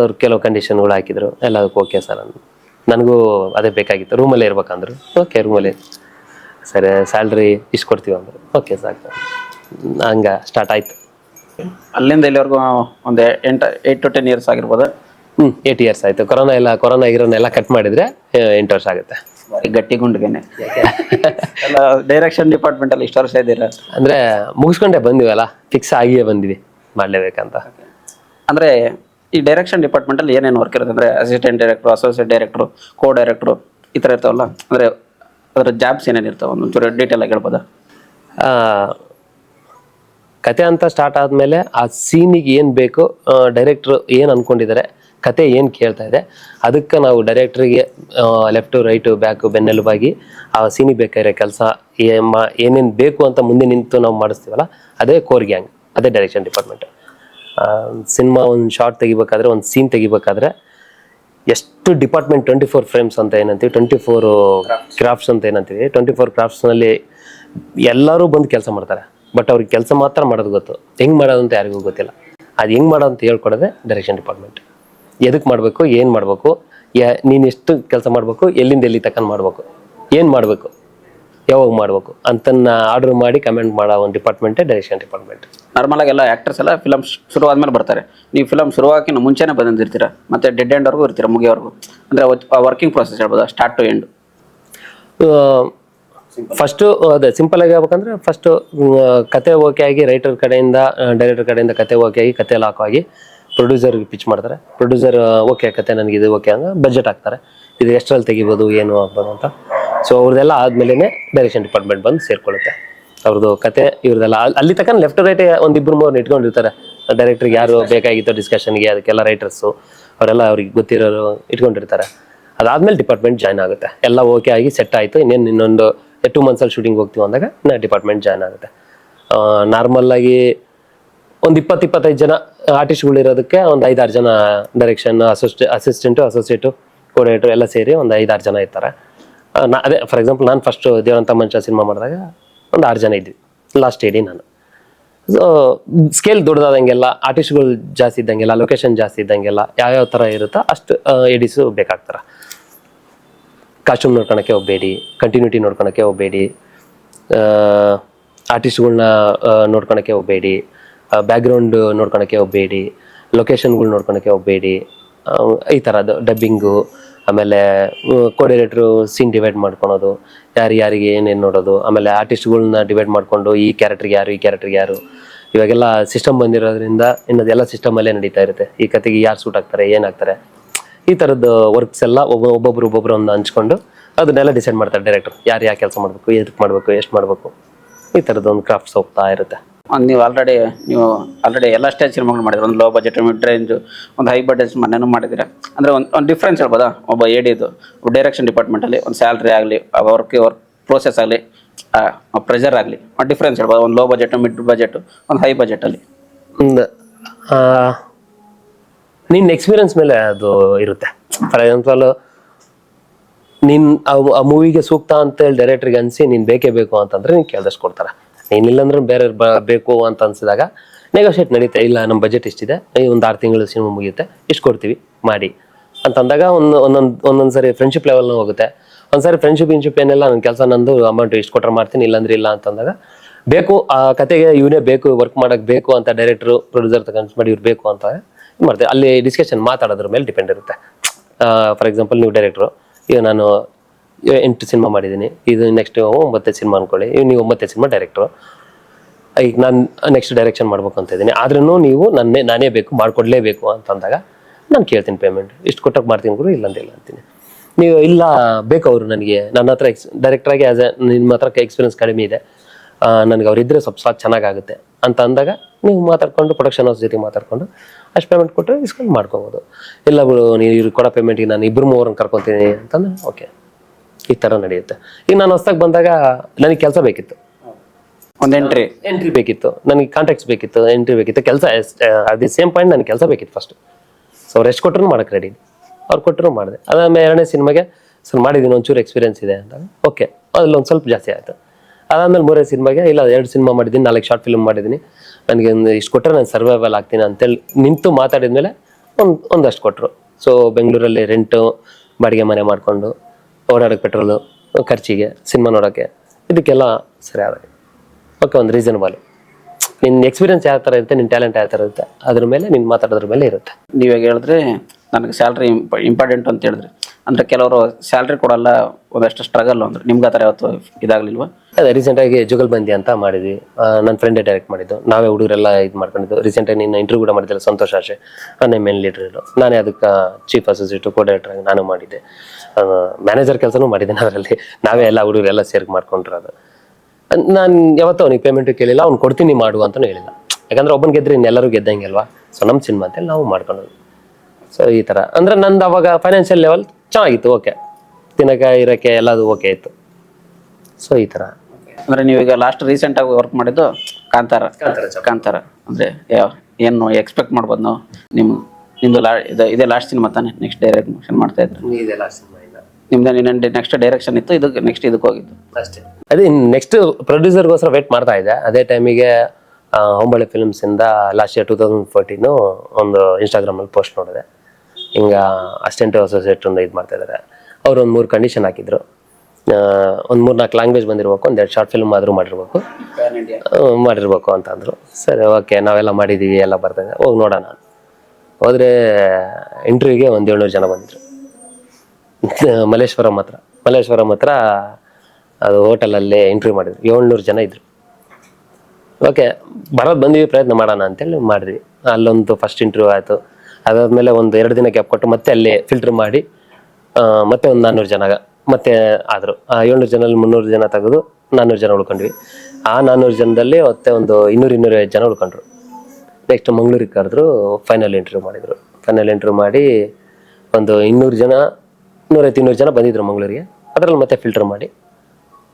Speaker 1: ಅವ್ರು ಕೆಲವು ಕಂಡೀಷನ್ಗಳು ಹಾಕಿದ್ರು. ಎಲ್ಲದಕ್ಕೂ ಓಕೆ ಸರ್ ನನಗೂ ಅದೇ ಬೇಕಾಗಿತ್ತು. ರೂಮಲ್ಲೇ ಇರ್ಬೇಕಂದ್ರು. ಓಕೆ ರೂಮಲ್ಲಿ ಸರಿ ಸ್ಯಾಲ್ರಿ ಇಷ್ಟು ಕೊಡ್ತೀವಿ ಅಂದ್ರೆ. ಓಕೆ ಸಾಕು. ಹಂಗೆ ಸ್ಟಾರ್ಟ್ ಆಯ್ತು.
Speaker 2: ಅಲ್ಲಿಂದ ಇಲ್ಲಿವರೆಗೂ ಒಂದು ಎಂಟು ಏಟ್ ಟು ಟೆನ್ ಇಯರ್ಸ್ ಆಗಿರ್ಬೋದು?
Speaker 1: ಹ್ಞೂ ಏಟ್ ಇಯರ್ಸ್ ಆಯಿತು. ಕೊರೋನಾ ಎಲ್ಲ ಕೊರೋನಾ ಇರೋನೆಲ್ಲ ಕಟ್ ಮಾಡಿದರೆ ಎಂಟು ವರ್ಷ ಆಗುತ್ತೆ.
Speaker 2: ಗಟ್ಟಿ ಗುಂಡ್ಗೆನೆ. ಎಲ್ಲ ಡೈರೆಕ್ಷನ್ ಡಿಪಾರ್ಟ್ಮೆಂಟ್ ಅಲ್ಲಿ ಇಷ್ಟು ವರ್ಷ ಇದ್ದೀರಾ?
Speaker 1: ಅಂದರೆ ಮುಗಿಸ್ಕೊಂಡೆ ಬಂದಿವಲ್ಲ ಫಿಕ್ಸ್ ಆಗಿಯೇ ಬಂದಿವಿ ಮಾಡಲೇಬೇಕಂತ.
Speaker 2: ಅಂದ್ರೆ ಈ ಡೈರೆಕ್ಷನ್ ಡಿಪಾರ್ಟ್ಮೆಂಟ್ ಅಲ್ಲಿ ಏನೇನು ವರ್ಕ್ ಇರುತ್ತೆ ಅಂದ್ರೆ ಅಸಿಸ್ಟೆಂಟ್ ಡೈರೆಕ್ಟ್ರು ಅಸೋಸಿಯೇಟ್ ಡೈರೆಕ್ಟ್ರು ಕೋ ಡೈರೆಕ್ಟ್ರು ಈ ಥರ ಇರ್ತಾವಲ್ಲ ಅಂದ್ರೆ ಅದರ ಜಾಬ್ಸ್ ಏನೇನು ಇರ್ತಾವೆ? ಒಂಚೂರು ಡೀಟೇಲ್ ಆಗಿ ಹೇಳ್ಬೋದಾ?
Speaker 1: ಕತೆ ಅಂತ ಸ್ಟಾರ್ಟ್ ಆದಮೇಲೆ ಆ ಸೀನಿಗೆ ಏನು ಬೇಕು ಡೈರೆಕ್ಟ್ರು ಏನು ಅಂದ್ಕೊಂಡಿದ್ದಾರೆ ಕತೆ ಏನು ಕೇಳ್ತಾ ಇದೆ, ಅದಕ್ಕೆ ನಾವು ಡೈರೆಕ್ಟ್ರಿಗೆ ಲೆಫ್ಟು ರೈಟು ಬ್ಯಾಕು ಬೆನ್ನೆಲುಬಾಗಿ ಆ ಸೀನಿಗೆ ಬೇಕಾಗಿರೋ ಕೆಲಸ ಏನೇನು ಬೇಕು ಅಂತ ಮುಂದೆ ನಿಂತು ನಾವು ಮಾಡಿಸ್ತೀವಲ್ಲ, ಅದೇ ಕೋರ್ ಗ್ಯಾಂಗ್ ಅದೇ ಡೈರೆಕ್ಷನ್ ಡಿಪಾರ್ಟ್ಮೆಂಟ್ ಸಿನಿಮಾ ಒಂದು ಶಾರ್ಟ್ ತೆಗಿಬೇಕಾದ್ರೆ, ಒಂದು ಸೀನ್ ತೆಗಿಬೇಕಾದ್ರೆ ಎಷ್ಟು ಡಿಪಾರ್ಟ್ಮೆಂಟ್ ಟ್ವೆಂಟಿ ಫೋರ್ ಫ್ರೇಮ್ಸ್ ಅಂತ ಏನಂತೀವಿ? ಟ್ವೆಂಟಿ ಫೋರ್ ಕ್ರಾಫ್ಟ್ಸ್ ಅಂತ ಏನಂತೀವಿ? ಟ್ವೆಂಟಿ ಫೋರ್ ಕ್ರಾಫ್ಟ್ಸ್ನಲ್ಲಿ ಎಲ್ಲರೂ ಬಂದು ಕೆಲಸ ಮಾಡ್ತಾರೆ. ಬಟ್ ಅವ್ರಿಗೆ ಕೆಲಸ ಮಾತ್ರ ಮಾಡೋದು ಗೊತ್ತು. ಹೆಂಗೆ ಮಾಡೋದು ಅಂತ ಯಾರಿಗೂ ಗೊತ್ತಿಲ್ಲ. ಅದು ಹೆಂಗೆ ಮಾಡೋದು ಅಂತ ಹೇಳ್ಕೊಡೋದೆ ಡೈರೆಕ್ಷನ್ ಡಿಪಾರ್ಟ್ಮೆಂಟ್ ಎದಕ್ಕೆ ಮಾಡಬೇಕು, ಏನು ಮಾಡಬೇಕು ನೀನು ಎಷ್ಟು ಕೆಲಸ ಮಾಡಬೇಕು, ಎಲ್ಲಿಂದ ಎಲ್ಲಿ ತಕೊಂಡು ಮಾಡಬೇಕು, ಏನು ಮಾಡಬೇಕು? ಯಾವಾಗ ಮಾಡಬೇಕು ಅಂತನ್ನ ಆರ್ಡರ್ ಮಾಡಿ ಕಮೆಂಟ್ ಮಾಡೋ ಒಂದು ಡಿಪಾರ್ಟ್ಮೆಂಟೇ ಡೈರೆಕ್ಷನ್ ಡಿಪಾರ್ಟ್ಮೆಂಟ್
Speaker 2: ನಾರ್ಮಲ್ ಆಗಿ ಎಲ್ಲ ಆಕ್ಟರ್ಸ್ ಎಲ್ಲ ಫಿಲಮ್ ಶುರು ಆದ್ಮೇಲೆ ಬರ್ತಾರೆ. ನೀವು ಫಿಲಮ್ ಶುರುವಾಗಿನ ಮುಂಚೆನೇ ಬಂದಿರ್ತೀರಾ? ಮತ್ತೆ ಡೆಡ್ ಎಂಡ್ವರೆಗೂ ಇರ್ತೀರಾ ಮುಗಿಯೋವರೆಗೂ? ಅಂದ್ರೆ ವರ್ಕಿಂಗ್ ಪ್ರೊಸೆಸ್ ಹೇಳ್ಬೋದಾ? ಸ್ಟಾರ್ಟ್ ಟು ಎಂಡ್
Speaker 1: ಫಸ್ಟು ಅದೇ ಸಿಂಪಲ್ ಆಗಿ ಹೇಳ್ಬೇಕಂದ್ರೆ ಫಸ್ಟು ಕತೆ ಓಕೆ ಆಗಿ ರೈಟರ್ ಕಡೆಯಿಂದ ಡೈರೆಕ್ಟರ್ ಕಡೆಯಿಂದ ಕತೆ ಓಕೆ ಆಗಿ ಕತೆ ಲಾಕ್ ಆಗಿ ಪ್ರೊಡ್ಯೂಸರ್ಗೆ ಪಿಚ್ ಮಾಡ್ತಾರೆ. ಪ್ರೊಡ್ಯೂಸರ್ ಓಕೆ ಕತೆ ನನಗೆ ಇದು ಓಕೆ ಅಂದ್ರೆ ಬಜೆಟ್ ಹಾಕ್ತಾರೆ. ಇದು ಎಷ್ಟರಲ್ಲಿ ತೆಗಿಬೋದು ಏನು ಆಗ್ಬೋದು ಅಂತ. ಸೊ ಅವ್ರದ್ದೆಲ್ಲ ಆದ್ಮೇಲೆ ಡೈರೆಕ್ಷನ್ ಡಿಪಾರ್ಟ್ಮೆಂಟ್ ಬಂದು ಸೇರ್ಕೊಳ್ಳುತ್ತೆ. ಅವ್ರದ್ದು ಕತೆ ಇವ್ರದೆಲ್ಲ ಅಲ್ಲಿ ತಕ್ಕ ಲೆಫ್ಟ್ ರೈಟ್ ಒಂದು ಇಬ್ಬರು ಮೂರು ಇಟ್ಕೊಂಡಿರ್ತಾರೆ ಡೈರೆಕ್ಟ್ರಿಗೆ ಯಾರು ಬೇಕಾಗಿತ್ತು ಡಿಸ್ಕಷನ್ಗೆ ಅದಕ್ಕೆಲ್ಲ ರೈಟರ್ಸು ಅವರೆಲ್ಲ ಅವ್ರಿಗೆ ಗೊತ್ತಿರೋರು ಇಟ್ಕೊಂಡಿರ್ತಾರೆ. ಅದಾದ್ಮೇಲೆ ಡಿಪಾರ್ಟ್ಮೆಂಟ್ ಜಾಯ್ನ್ ಆಗುತ್ತೆ. ಎಲ್ಲ ಓಕೆ ಆಗಿ ಸೆಟ್ ಆಯಿತು. ಇನ್ನೇನು ಇನ್ನೊಂದು ಟೂ ಮಂತ್ಸಲ್ಲಿ ಶೂಟಿಂಗ್ ಹೋಗ್ತೀವಿ ಅಂದಾಗ, ನಾ ಡಿಪಾರ್ಟ್ಮೆಂಟ್ ಜಾಯ್ನ್ ಆಗುತ್ತೆ. ನಾರ್ಮಲ್ಲಾಗಿ ಒಂದು ಇಪ್ಪತ್ತು, ಇಪ್ಪತ್ತೈದು ಜನ ಆರ್ಟಿಸ್ಟ್ಗಳಿರೋದಕ್ಕೆ ಒಂದು ಐದಾರು ಜನ direction assist assistant associate coordinator ಎಲ್ಲ ಸೇರಿ ಒಂದು ಐದಾರು ಜನ ಇರ್ತಾರೆ. ನಾ ಅದೇ ಫಾರ್ ಎಕ್ಸಾಂಪಲ್ ನಾನು ಫಸ್ಟ್ ದೇವರಂತ ಮಂಚ ಸಿನಿಮಾ ಮಾಡಿದಾಗ ಒಂದು ಆರು ಜನ ಇದ್ವಿ. ಲಾಸ್ಟ್ ಏಡಿ ನಾನು. ಸೊ ಸ್ಕೇಲ್ ದೊಡ್ಡದಾದಂಗೆಲ್ಲ ಆರ್ಟಿಸ್ಟ್ಗಳು ಜಾಸ್ತಿ ಇದ್ದಂಗೆಲ್ಲ ಲೊಕೇಶನ್ ಜಾಸ್ತಿ ಇದ್ದಂಗೆಲ್ಲ ಯಾವ್ಯಾವ ಥರ ಇರುತ್ತೋ ಅಷ್ಟು ಎಡಿಸು ಬೇಕಾಗ್ತಾರೆ. ಕಾಸ್ಟ್ಯೂಮ್ ನೋಡ್ಕೊಳಕ್ಕೆ ಹೋಗಬೇಡಿ ಕಂಟಿನ್ಯೂಟಿ ನೋಡ್ಕೊಳಕ್ಕೆ ಹೋಗಬೇಡಿ ಆರ್ಟಿಸ್ಟ್ಗಳನ್ನ ನೋಡ್ಕೊಳಕ್ಕೆ ಹೋಗಬೇಡಿ ಬ್ಯಾಕ್ಗ್ರೌಂಡ್ ನೋಡ್ಕೊಳಕ್ಕೆ ಹೋಗಬೇಡಿ ಲೊಕೇಶನ್ಗಳು ನೋಡ್ಕೊಳಕ್ಕೆ ಹೋಗಬೇಡಿ ಈ ಥರದ್ದು ಡಬ್ಬಿಂಗು ಆಮೇಲೆ ಕೋರ್ಡಿನೇಟ್ರು ಸೀನ್ ಡಿವೈಡ್ ಮಾಡ್ಕೊಳೋದು, ಯಾರು ಯಾರಿಗೆ ಏನೇನು ನೋಡೋದು, ಆಮೇಲೆ ಆರ್ಟಿಸ್ಟ್ಗಳನ್ನ ಡಿವೈಡ್ ಮಾಡಿಕೊಂಡು ಈ ಕ್ಯಾರೆಕ್ಟ್ರಿಗೆ ಯಾರು, ಈ ಕ್ಯಾರೆಕ್ಟ್ರಿಗೆ ಯಾರು. ಇವಾಗೆಲ್ಲ ಸಿಸ್ಟಮ್ ಬಂದಿರೋದ್ರಿಂದ ಇನ್ನದೆಲ್ಲ ಸಿಸ್ಟಮಲ್ಲೇ ನಡೀತಾ ಇರುತ್ತೆ. ಈ ಕತೆಗೆ ಯಾರು ಸೂಟ್ ಆಗ್ತಾರೆ ಏನಾಗ್ತಾರೆ ಈ ಥರದ್ದು ವರ್ಕ್ಸ್ ಎಲ್ಲ ಒಬ್ಬ, ಒಬ್ಬೊಬ್ರು ಒಬ್ಬೊಬ್ರು ಒಂದು ಹಂಚ್ಕೊಂಡು ಅದನ್ನೆಲ್ಲ ಡಿಸೈಡ್ ಮಾಡ್ತಾರೆ ಡೈರೆಕ್ಟರ್ ಯಾರು ಯಾವ ಕೆಲಸ ಮಾಡಬೇಕು ಎದಕ್ಕೆ ಮಾಡಬೇಕು, ಎಷ್ಟು ಮಾಡಬೇಕು. ಈ ಥರದ್ದು ಒಂದು ಕ್ರಾಫ್ಟ್ಸ್ ಹೋಗ್ತಾ ಇರುತ್ತೆ.
Speaker 2: ಒಂದು ನೀವು ಆಲ್ರೆಡಿ ನೀವು ಆಲ್ರೆಡಿ ಎಲ್ಲ ಸ್ಟೇಜ್ ಸಿನಿಮಾಗಳು ಮಾಡಿದ್ರೆ. ಒಂದು ಲೋ ಬಜೆಟ್ ಮಿಡ್ ರೇಂಜ್ ಒಂದು ಹೈ ಬಜೆಟ್ ಮನೆಯೂ ಮಾಡಿದ್ದೀರಾ? ಅಂದರೆ ಒಂದು ಒಂದು ಡಿಫ್ರೆನ್ಸ್ ಹೇಳ್ಬೋದಾ? ಒಬ್ಬ ಎಡಿದು ಡೈರೆಕ್ಷನ್ ಡಿಪಾರ್ಟ್ಮೆಂಟಲ್ಲಿ ಒಂದು ಸ್ಯಾಲ್ರಿ ಆಗಲಿ ವರ್ಕ್ ವರ್ಕ್ ಪ್ರೋಸೆಸ್ ಆಗಲಿ ಪ್ರೆಷರ್ ಆಗಲಿ, ಒಂದು ಡಿಫ್ರೆನ್ಸ್ ಹೇಳ್ಬೋದು? ಒಂದು ಲೋ ಬಜೆಟ್ ಮಿಡ್ ಬಜೆಟ್ ಒಂದು ಹೈ ಬಜೆಟಲ್ಲಿ
Speaker 1: ನಿನ್ನ ಎಕ್ಸ್ಪೀರಿಯನ್ಸ್ ಮೇಲೆ ಅದು ಇರುತ್ತೆ. ಫಾರ್ ಎಕ್ಸಾಂಪಲ್ ನಿನ್ನ ಆ ಮೂವಿಗೆ ಸೂಕ್ತ ಅಂತ ಹೇಳಿ ಡೈರೆಕ್ಟ್ರಿಗೆ ಅನಿಸಿ ನೀನು ಬೇಕೇ ಬೇಕು ಅಂತಂದ್ರೆ ನೀನು ಕೇಳ್ದಷ್ಟು ಕೊಡ್ತಾರೆ. ನೀನ್ ಅಂದ್ರೆ ಬೇರೆ ಬೇಕು ಅಂತ ಅನ್ಸಿದಾಗ ನೆಗೋಷಿಯೇಟ್ ನಡೀತೆ ಇಲ್ಲ ನಮ್ಮ ಬಜೆಟ್ ಇಷ್ಟಿದೆ ಒಂದು ಆರು ತಿಂಗಳು ಸಿನಿಮಾ ಮುಗಿಯುತ್ತೆ, ಇಷ್ಟು ಕೊಡ್ತೀವಿ, ಮಾಡಿ. ಅಂತಂದಾಗ ಒಂದು, ಒಂದೊಂದು ಒಂದೊಂದು ಸರಿ ಫ್ರೆಂಡ್ಶಿಪ್ ಲೆವೆಲ್ನೂ ಹೋಗುತ್ತೆ. ಒಂದ್ಸರಿ ಫ್ರೆಂಡ್ಶಿಪ್ ಇನ್ಶಿಪ್ ಏನೆಲ್ಲ ನನ್ನ ಕೆಲಸ ನಂದು ಅಮೌಂಟ್ ಇಷ್ಟು ಕೊಟ್ಟರೆ ಮಾಡ್ತೀನಿ, ಇಲ್ಲಾಂದ್ರೆ ಇಲ್ಲ ಅಂತಂದಾಗ ಬೇಕು, ಆ ಕತೆಗೆ ಇವನೇ ಬೇಕು ವರ್ಕ್ ಮಾಡಕ್ ಬೇಕು ಅಂತ ಡೈರೆಕ್ಟ್ರು ಪ್ರೊಡ್ಯೂಸರ್ ತಗೊಂಡು ಮಾಡಿ ಇವ್ರು ಬೇಕು ಅಂತ ಮಾಡ್ತಾರೆ ಅಲ್ಲಿ ಡಿಸ್ಕಷನ್ ಮಾತಾಡೋದ್ರ ಮೇಲೆ ಡಿಪೆಂಡ್ ಇರುತ್ತೆ. ಫಾರ್ ಎಕ್ಸಾಂಪಲ್ ನೀವು ಡೈರೆಕ್ಟ್ರು ಈಗ ನಾನು ಎಂಟು ಸಿನಿಮಾ ಮಾಡಿದ್ದೀನಿ ಇದು ನೆಕ್ಸ್ಟ್ ಒಂಬತ್ತೇ ಸಿನಿಮಾ ಅನ್ಕೊಳ್ಳಿ. ನೀವು ಒಂಬತ್ತೇ ಸಿನಿಮಾ ಡೈರೆಕ್ಟ್ರು ಈಗ ನಾನು ನೆಕ್ಸ್ಟ್ ಡೈರೆಕ್ಷನ್ ಮಾಡ್ಬೇಕು ಅಂತ ಇದ್ದೀನಿ. ಆದ್ರೂ ನೀವು ನನ್ನೇ, ನಾನೇ ಬೇಕು ಅಂತ ಅಂತಂದಾಗ ನಾನು ಕೇಳ್ತೀನಿ ಪೇಮೆಂಟ್ ಇಷ್ಟು ಕೊಟ್ಟಕ್ಕೆ ಮಾಡ್ತೀನಿ ಗುರು ಇಲ್ಲ ಅಂತಿಲ್ಲ ಅಂತೀನಿ. ನೀವು ಇಲ್ಲ, ಬೇಕು ಅವರು ನನಗೆ. ನನ್ನ ಹತ್ರ ಎಕ್ಸ್ ಡೈರೆಕ್ಟ್ರಾಗಿ ಆ್ಯಸ್ ಎ ನಿಮ್ಮ ಹತ್ರ ಎಕ್ಸ್ಪೀರಿಯನ್ಸ್ ಕಡಿಮೆ ಇದೆ. ನನಗೆ ಅವರಿದ್ದರೆ ಸ್ವಲ್ಪ ಸಾಕು ಚೆನ್ನಾಗಾಗುತ್ತೆ ಅಂತ ಅಂದಾಗ ನೀವು ಮಾತಾಡ್ಕೊಂಡು ಪ್ರೊಡಕ್ಷನ್ ಹೌಸ್ ಜೊತೆ ಮಾತಾಡ್ಕೊಂಡು ಅಷ್ಟು ಪೇಮೆಂಟ್ ಕೊಟ್ಟರೆ ಇಸ್ಕೊಂಡು ಮಾಡ್ಕೋಬೋದು. ಇಲ್ಲ ಬಿಡು ನೀವು ಕೊಡೋ ಪೇಮೆಂಟಿಗೆ ನಾನು ಇಬ್ಬರು ಮೂವರನ್ನು ಕರ್ಕೊತೀನಿ ಅಂತಂದ್ರೆ ಓಕೆ ಈ ಥರ ನಡೆಯುತ್ತೆ. ಈಗ ನಾನು ಹೊಸ್ದಾಗಿ ಬಂದಾಗ ನನಗೆ ಕೆಲಸ ಬೇಕಿತ್ತು.
Speaker 2: ಒಂದು ಎಂಟ್ರಿ
Speaker 1: ಎಂಟ್ರಿ ಬೇಕಿತ್ತು ನನಗೆ ಕಾಂಟ್ಯಾಕ್ಟ್ಸ್ ಬೇಕಿತ್ತು ಎಂಟ್ರಿ ಬೇಕಿತ್ತು ಕೆಲಸ ದಿ ಸೇಮ್ ಪಾಯಿಂಟ್ ನನಗೆ ಕೆಲಸ ಬೇಕಿತ್ತು ಫಸ್ಟ್ ಸೊ ಅವ್ರು ಎಷ್ಟು ಕೊಟ್ಟರು ಮಾಡಕ್ಕೆ ರೆಡಿ ಅವ್ರು ಕೊಟ್ಟರು ಮಾಡಿದೆ. ಅದಾದ್ಮೇಲೆ ಎರಡನೇ ಸಿನಿಮಾಗೆ ಸರ್ ಮಾಡಿದ್ದೀನಿ ಒಂಚೂರು ಎಕ್ಸ್ಪೀರಿಯನ್ಸ್ ಇದೆ ಅಂತ. ಓಕೆ ಅದ್ರಲ್ಲಿ ಒಂದು ಸ್ವಲ್ಪ ಜಾಸ್ತಿ ಆಯಿತು. ಅದಾದಮೇಲೆ ಮೂರನೇ ಸಿನಿಮಾಗೆ ಇಲ್ಲ ಎರಡು ಸಿನಿಮಾ ಮಾಡಿದ್ದೀನಿ ನಾಲ್ಕು ಶಾರ್ಟ್ ಫಿಲ್ಮ್ ಮಾಡಿದ್ದೀನಿ. ನನಗೆ ಒಂದು ಇಷ್ಟು ಕೊಟ್ಟರೆ ನಾನು ಸರ್ವೈವಲ್ ಆಗ್ತೀನಿ ಅಂತೇಳಿ ನಿಂತು ಮಾತಾಡಿದ ಮೇಲೆ ಒಂದು ಒಂದಷ್ಟು ಕೊಟ್ಟರು ಸೊ ಬೆಂಗಳೂರಲ್ಲಿ ರೆಂಟು ಬಾಡಿಗೆ ಮನೆ ಮಾಡಿಕೊಂಡು ಓಡಾಡೋಕ್ಕೆ ಪೆಟ್ರೋಲು ಖರ್ಚಿಗೆ ಸಿನಿಮಾ ನೋಡೋಕ್ಕೆ ಇದಕ್ಕೆಲ್ಲ ಸರಿ ಆದಾಗ ಓಕೆ ಒಂದು ರೀಸನಬಲ್ ನಿನ್ನ ಎಕ್ಸ್ಪೀರಿಯನ್ಸ್ ಯಾವ ಥರ ಇರುತ್ತೆ ನಿನ್ನ ಟ್ಯಾಲೆಂಟ್ ಯಾವ ಥರ ಇರುತ್ತೆ ಅದ್ರ ಮೇಲೆ ನೀನು ಮಾತಾಡೋದ್ರ ಮೇಲೆ ಇರುತ್ತೆ.
Speaker 2: ನೀವಾಗ ಹೇಳಿದ್ರೆ ನನಗೆ ಸ್ಯಾಲ್ರಿ ಇಂಪಾರ್ಟೆಂಟ್ ಅಂತ ಹೇಳಿದ್ರೆ ಅಂದರೆ ಕೆಲವರು ಸ್ಯಾಲ್ರಿ ಕೊಡಲ್ಲ ಒಂದಷ್ಟು ಸ್ಟ್ರಗಲ್ ಅಂದ್ರೆ ನಿಮ್ಗೆ ಆ ಥರ ಯಾವತ್ತು ಇದಾಗಲಿಲ್ವಾ?
Speaker 1: ಅದೇ ರೀಸೆಂಟಾಗಿ ಜುಗಲ್ ಬಂದಿ ಅಂತ ಮಾಡಿದ್ವಿ. ನನ್ನ ಫ್ರೆಂಡೇ ಡೈರೆಕ್ಟ್ ಮಾಡಿದ್ದು. ನಾವೇ ಹುಡುಗರೆಲ್ಲ ಇದು ಮಾಡ್ಕೊಂಡಿದ್ದು. ರೀಸೆಂಟಾಗಿ ನಿನ್ನ ಇಂಟರ್ವ್ಯೂ ಕೂಡ ಮಾಡಿದ್ದಿಲ್ಲ ಸಂತೋಷ್ ಆಶೆ ನನ್ನ ಮೇನ್ ಲೀಡರ್ ನಾನೇ ಅದಕ್ಕೆ ಚೀಫ್ ಅಸೋಸಿಯೇಟ್ ಕೋ ಡೈರೆಕ್ಟರ್ ಆಗಿ ನಾನು ಮಾಡಿದ್ದೆ. ಮ್ಯಾನೇಜರ್ ಕೆಲಸನೂ ಮಾಡಿದ್ದೀನಿ ಅದರಲ್ಲಿ. ನಾವೇ ಎಲ್ಲ ಹುಡುಗರೆಲ್ಲ ಸೇರಿ ಮಾಡ್ಕೊಂಡಿರೋದು ನಾನು ಯಾವತ್ತೂ ಅವ್ನಿಗೆ ಪೇಮೆಂಟ್ ಕೇಳಿಲ್ಲ ಅವ್ನು ಕೊಡ್ತೀನಿ ಮಾಡು ಅಂತಲೂ ಹೇಳಿಲ್ಲ. ಯಾಕಂದ್ರೆ ಒಬ್ಬನ ಗೆದ್ರೆ ಇನ್ನೆಲ್ಲರೂ ಗೆದ್ದಂಗೆ ಅಲ್ವಾ ಸೊ ನಮ್ಮ ಸಿನಿಮಾ ಅಂತೇಳಿ ನಾವು ಮಾಡ್ಕೊಂಡೋದು ಸೊ ಈ ಥರ ಅಂದ್ರೆ ನಂದು ಅವಾಗ ಫೈನಾನ್ಷಿಯಲ್ ಲೆವೆಲ್ ಚೆನ್ನಾಗಿತ್ತು ಓಕೆ ತಿನ್ನಕ್ಕೆ ಇರೋಕ್ಕೆ ಎಲ್ಲದು ಓಕೆ ಇತ್ತು. ಸೊ ಈ ಥರ
Speaker 2: ಅಂದರೆ ನೀವೀಗ ಲಾಸ್ಟ್ ರೀಸೆಂಟಾಗಿ ವರ್ಕ್ ಮಾಡಿದ್ದು ಕಾಂತಾರ. ಕಾಂತಾರ ಅಂದ್ರೆ ಏನು ಎಕ್ಸ್ಪೆಕ್ಟ್ ಮಾಡ್ಬೋದು ನಾವು? ನಿಮ್ಮ ನಿಮ್ಮದು ಲಾ ಇದು ಇದೇ ಲಾಸ್ಟ್ ಸಿನಿಮಾ ತಾನೆ? ನೆಕ್ಸ್ಟ್ ಡೈರೆಕ್ಷನ್ ಮಾಡ್ತಾ ಇದ್ರು.
Speaker 1: Last cinema.
Speaker 2: ನಿಮ್ದು ನಿನ್ನ ನೆಕ್ಸ್ಟ್ ಡೈರೆಕ್ಷನ್ ಇತ್ತು ಇದಕ್ಕೆ ನೆಕ್ಸ್ಟ್ ಇದಕ್ಕೆ ಹೋಗಿತ್ತು
Speaker 1: ಅಷ್ಟೇ. ಅದೇ ನೆಕ್ಸ್ಟ್ ಪ್ರೊಡ್ಯೂಸರ್ಗೋಸ್ಕರ ವೇಟ್ ಮಾಡ್ತಾ ಇದ್ದೆ. ಅದೇ ಟೈಮಿಗೆ ಹೊಂಬಳೆ ಫಿಲ್ಮ್ಸ್ ಇಂದ last year two thousand fourteen ಒಂದು ಇನ್ಸ್ಟಾಗ್ರಾಮಲ್ಲಿ ಪೋಸ್ಟ್ ನೋಡಿದೆ. ಹಿಂಗೆ ಅಸಿಸ್ಟೆಂಟ್ ಅಸೋಸಿಯೇಟ್ ಒಂದು ಇದು ಮಾಡ್ತಾ ಇದ್ದಾರೆ ಅವ್ರು ಒಂದು ಮೂರು ಕಂಡೀಷನ್ ಹಾಕಿದ್ರು. ಒಂದು ಮೂರು ನಾಲ್ಕು ಲ್ಯಾಂಗ್ವೇಜ್ ಬಂದಿರ್ಬೇಕು ಒಂದು ಎರಡು ಶಾರ್ಟ್ ಫಿಲ್ಮ್ ಆದರೂ ಮಾಡಿರ್ಬೇಕು. ಮಾಡಿರ್ಬೇಕು ಅಂತ ಅಂದರು. ಸರಿ ಓಕೆ ನಾವೆಲ್ಲ ಮಾಡಿದ್ದೀವಿ ಎಲ್ಲ ಬರ್ತಾಯಿದೆ ಹೋಗಿ ನೋಡೋಣ ಹೋದರೆ ಇಂಟರ್ವ್ಯೂಗೆ ಒಂದು ಏಳ್ನೂರು ಜನ ಬಂದಿದ್ರು ಮಲ್ಲೇಶ್ವರಂ ಹತ್ರ. ಮಲ್ಲೇಶ್ವರಂ ಹತ್ರ ಅದು ಹೋಟೆಲಲ್ಲಿ ಇಂಟರ್ವ್ಯೂ ಮಾಡಿದ್ರು. ಏಳ್ನೂರು ಜನ ಇದ್ರು. ಓಕೆ ಬರೋದು ಬಂದಿವಿ, ಪ್ರಯತ್ನ ಮಾಡೋಣ ಅಂತೇಳಿ ಮಾಡಿದ್ವಿ. ಅಲ್ಲೊಂದು ಫಸ್ಟ್ ಇಂಟರ್ವ್ಯೂ ಆಯಿತು. ಅದಾದಮೇಲೆ ಒಂದು ಎರಡು ದಿನ ಗ್ಯಾಪ್ ಕೊಟ್ಟು ಮತ್ತೆ ಅಲ್ಲಿ ಫಿಲ್ಟರ್ ಮಾಡಿ ಮತ್ತೆ ಒಂದು ನಾನ್ನೂರು ಜನ ಮತ್ತೆ ಆದರು. ಆ, ಏಳ್ನೂರು ಜನಲ್ಲಿ ಮುನ್ನೂರು ಜನ ತೆಗೆದು ನಾನ್ನೂರು ಜನ ಉಳ್ಕೊಂಡ್ವಿ. ಆ ನಾನ್ನೂರು ಜನದಲ್ಲಿ ಮತ್ತೆ ಒಂದು ಇನ್ನೂರು ಇನ್ನೂರೈವತ್ತು ಜನ ಉಳ್ಕೊಂಡ್ರು. ನೆಕ್ಸ್ಟ್ ಮಂಗಳೂರಿಗೆ ಕರೆದ್ರು ಫೈನಲ್ ಇಂಟರ್ವ್ಯೂ ಮಾಡಿದರು. ಫೈನಲ್ ಇಂಟರ್ವ್ಯೂ ಮಾಡಿ ಒಂದು ಇನ್ನೂರು ಜನ ನೂರೈವತ್ತು ಇನ್ನೂರು ಜನ ಬಂದಿದ್ರು ಮಂಗಳೂರಿಗೆ. ಅದರಲ್ಲಿ ಮತ್ತೆ ಫಿಲ್ಟರ್ ಮಾಡಿ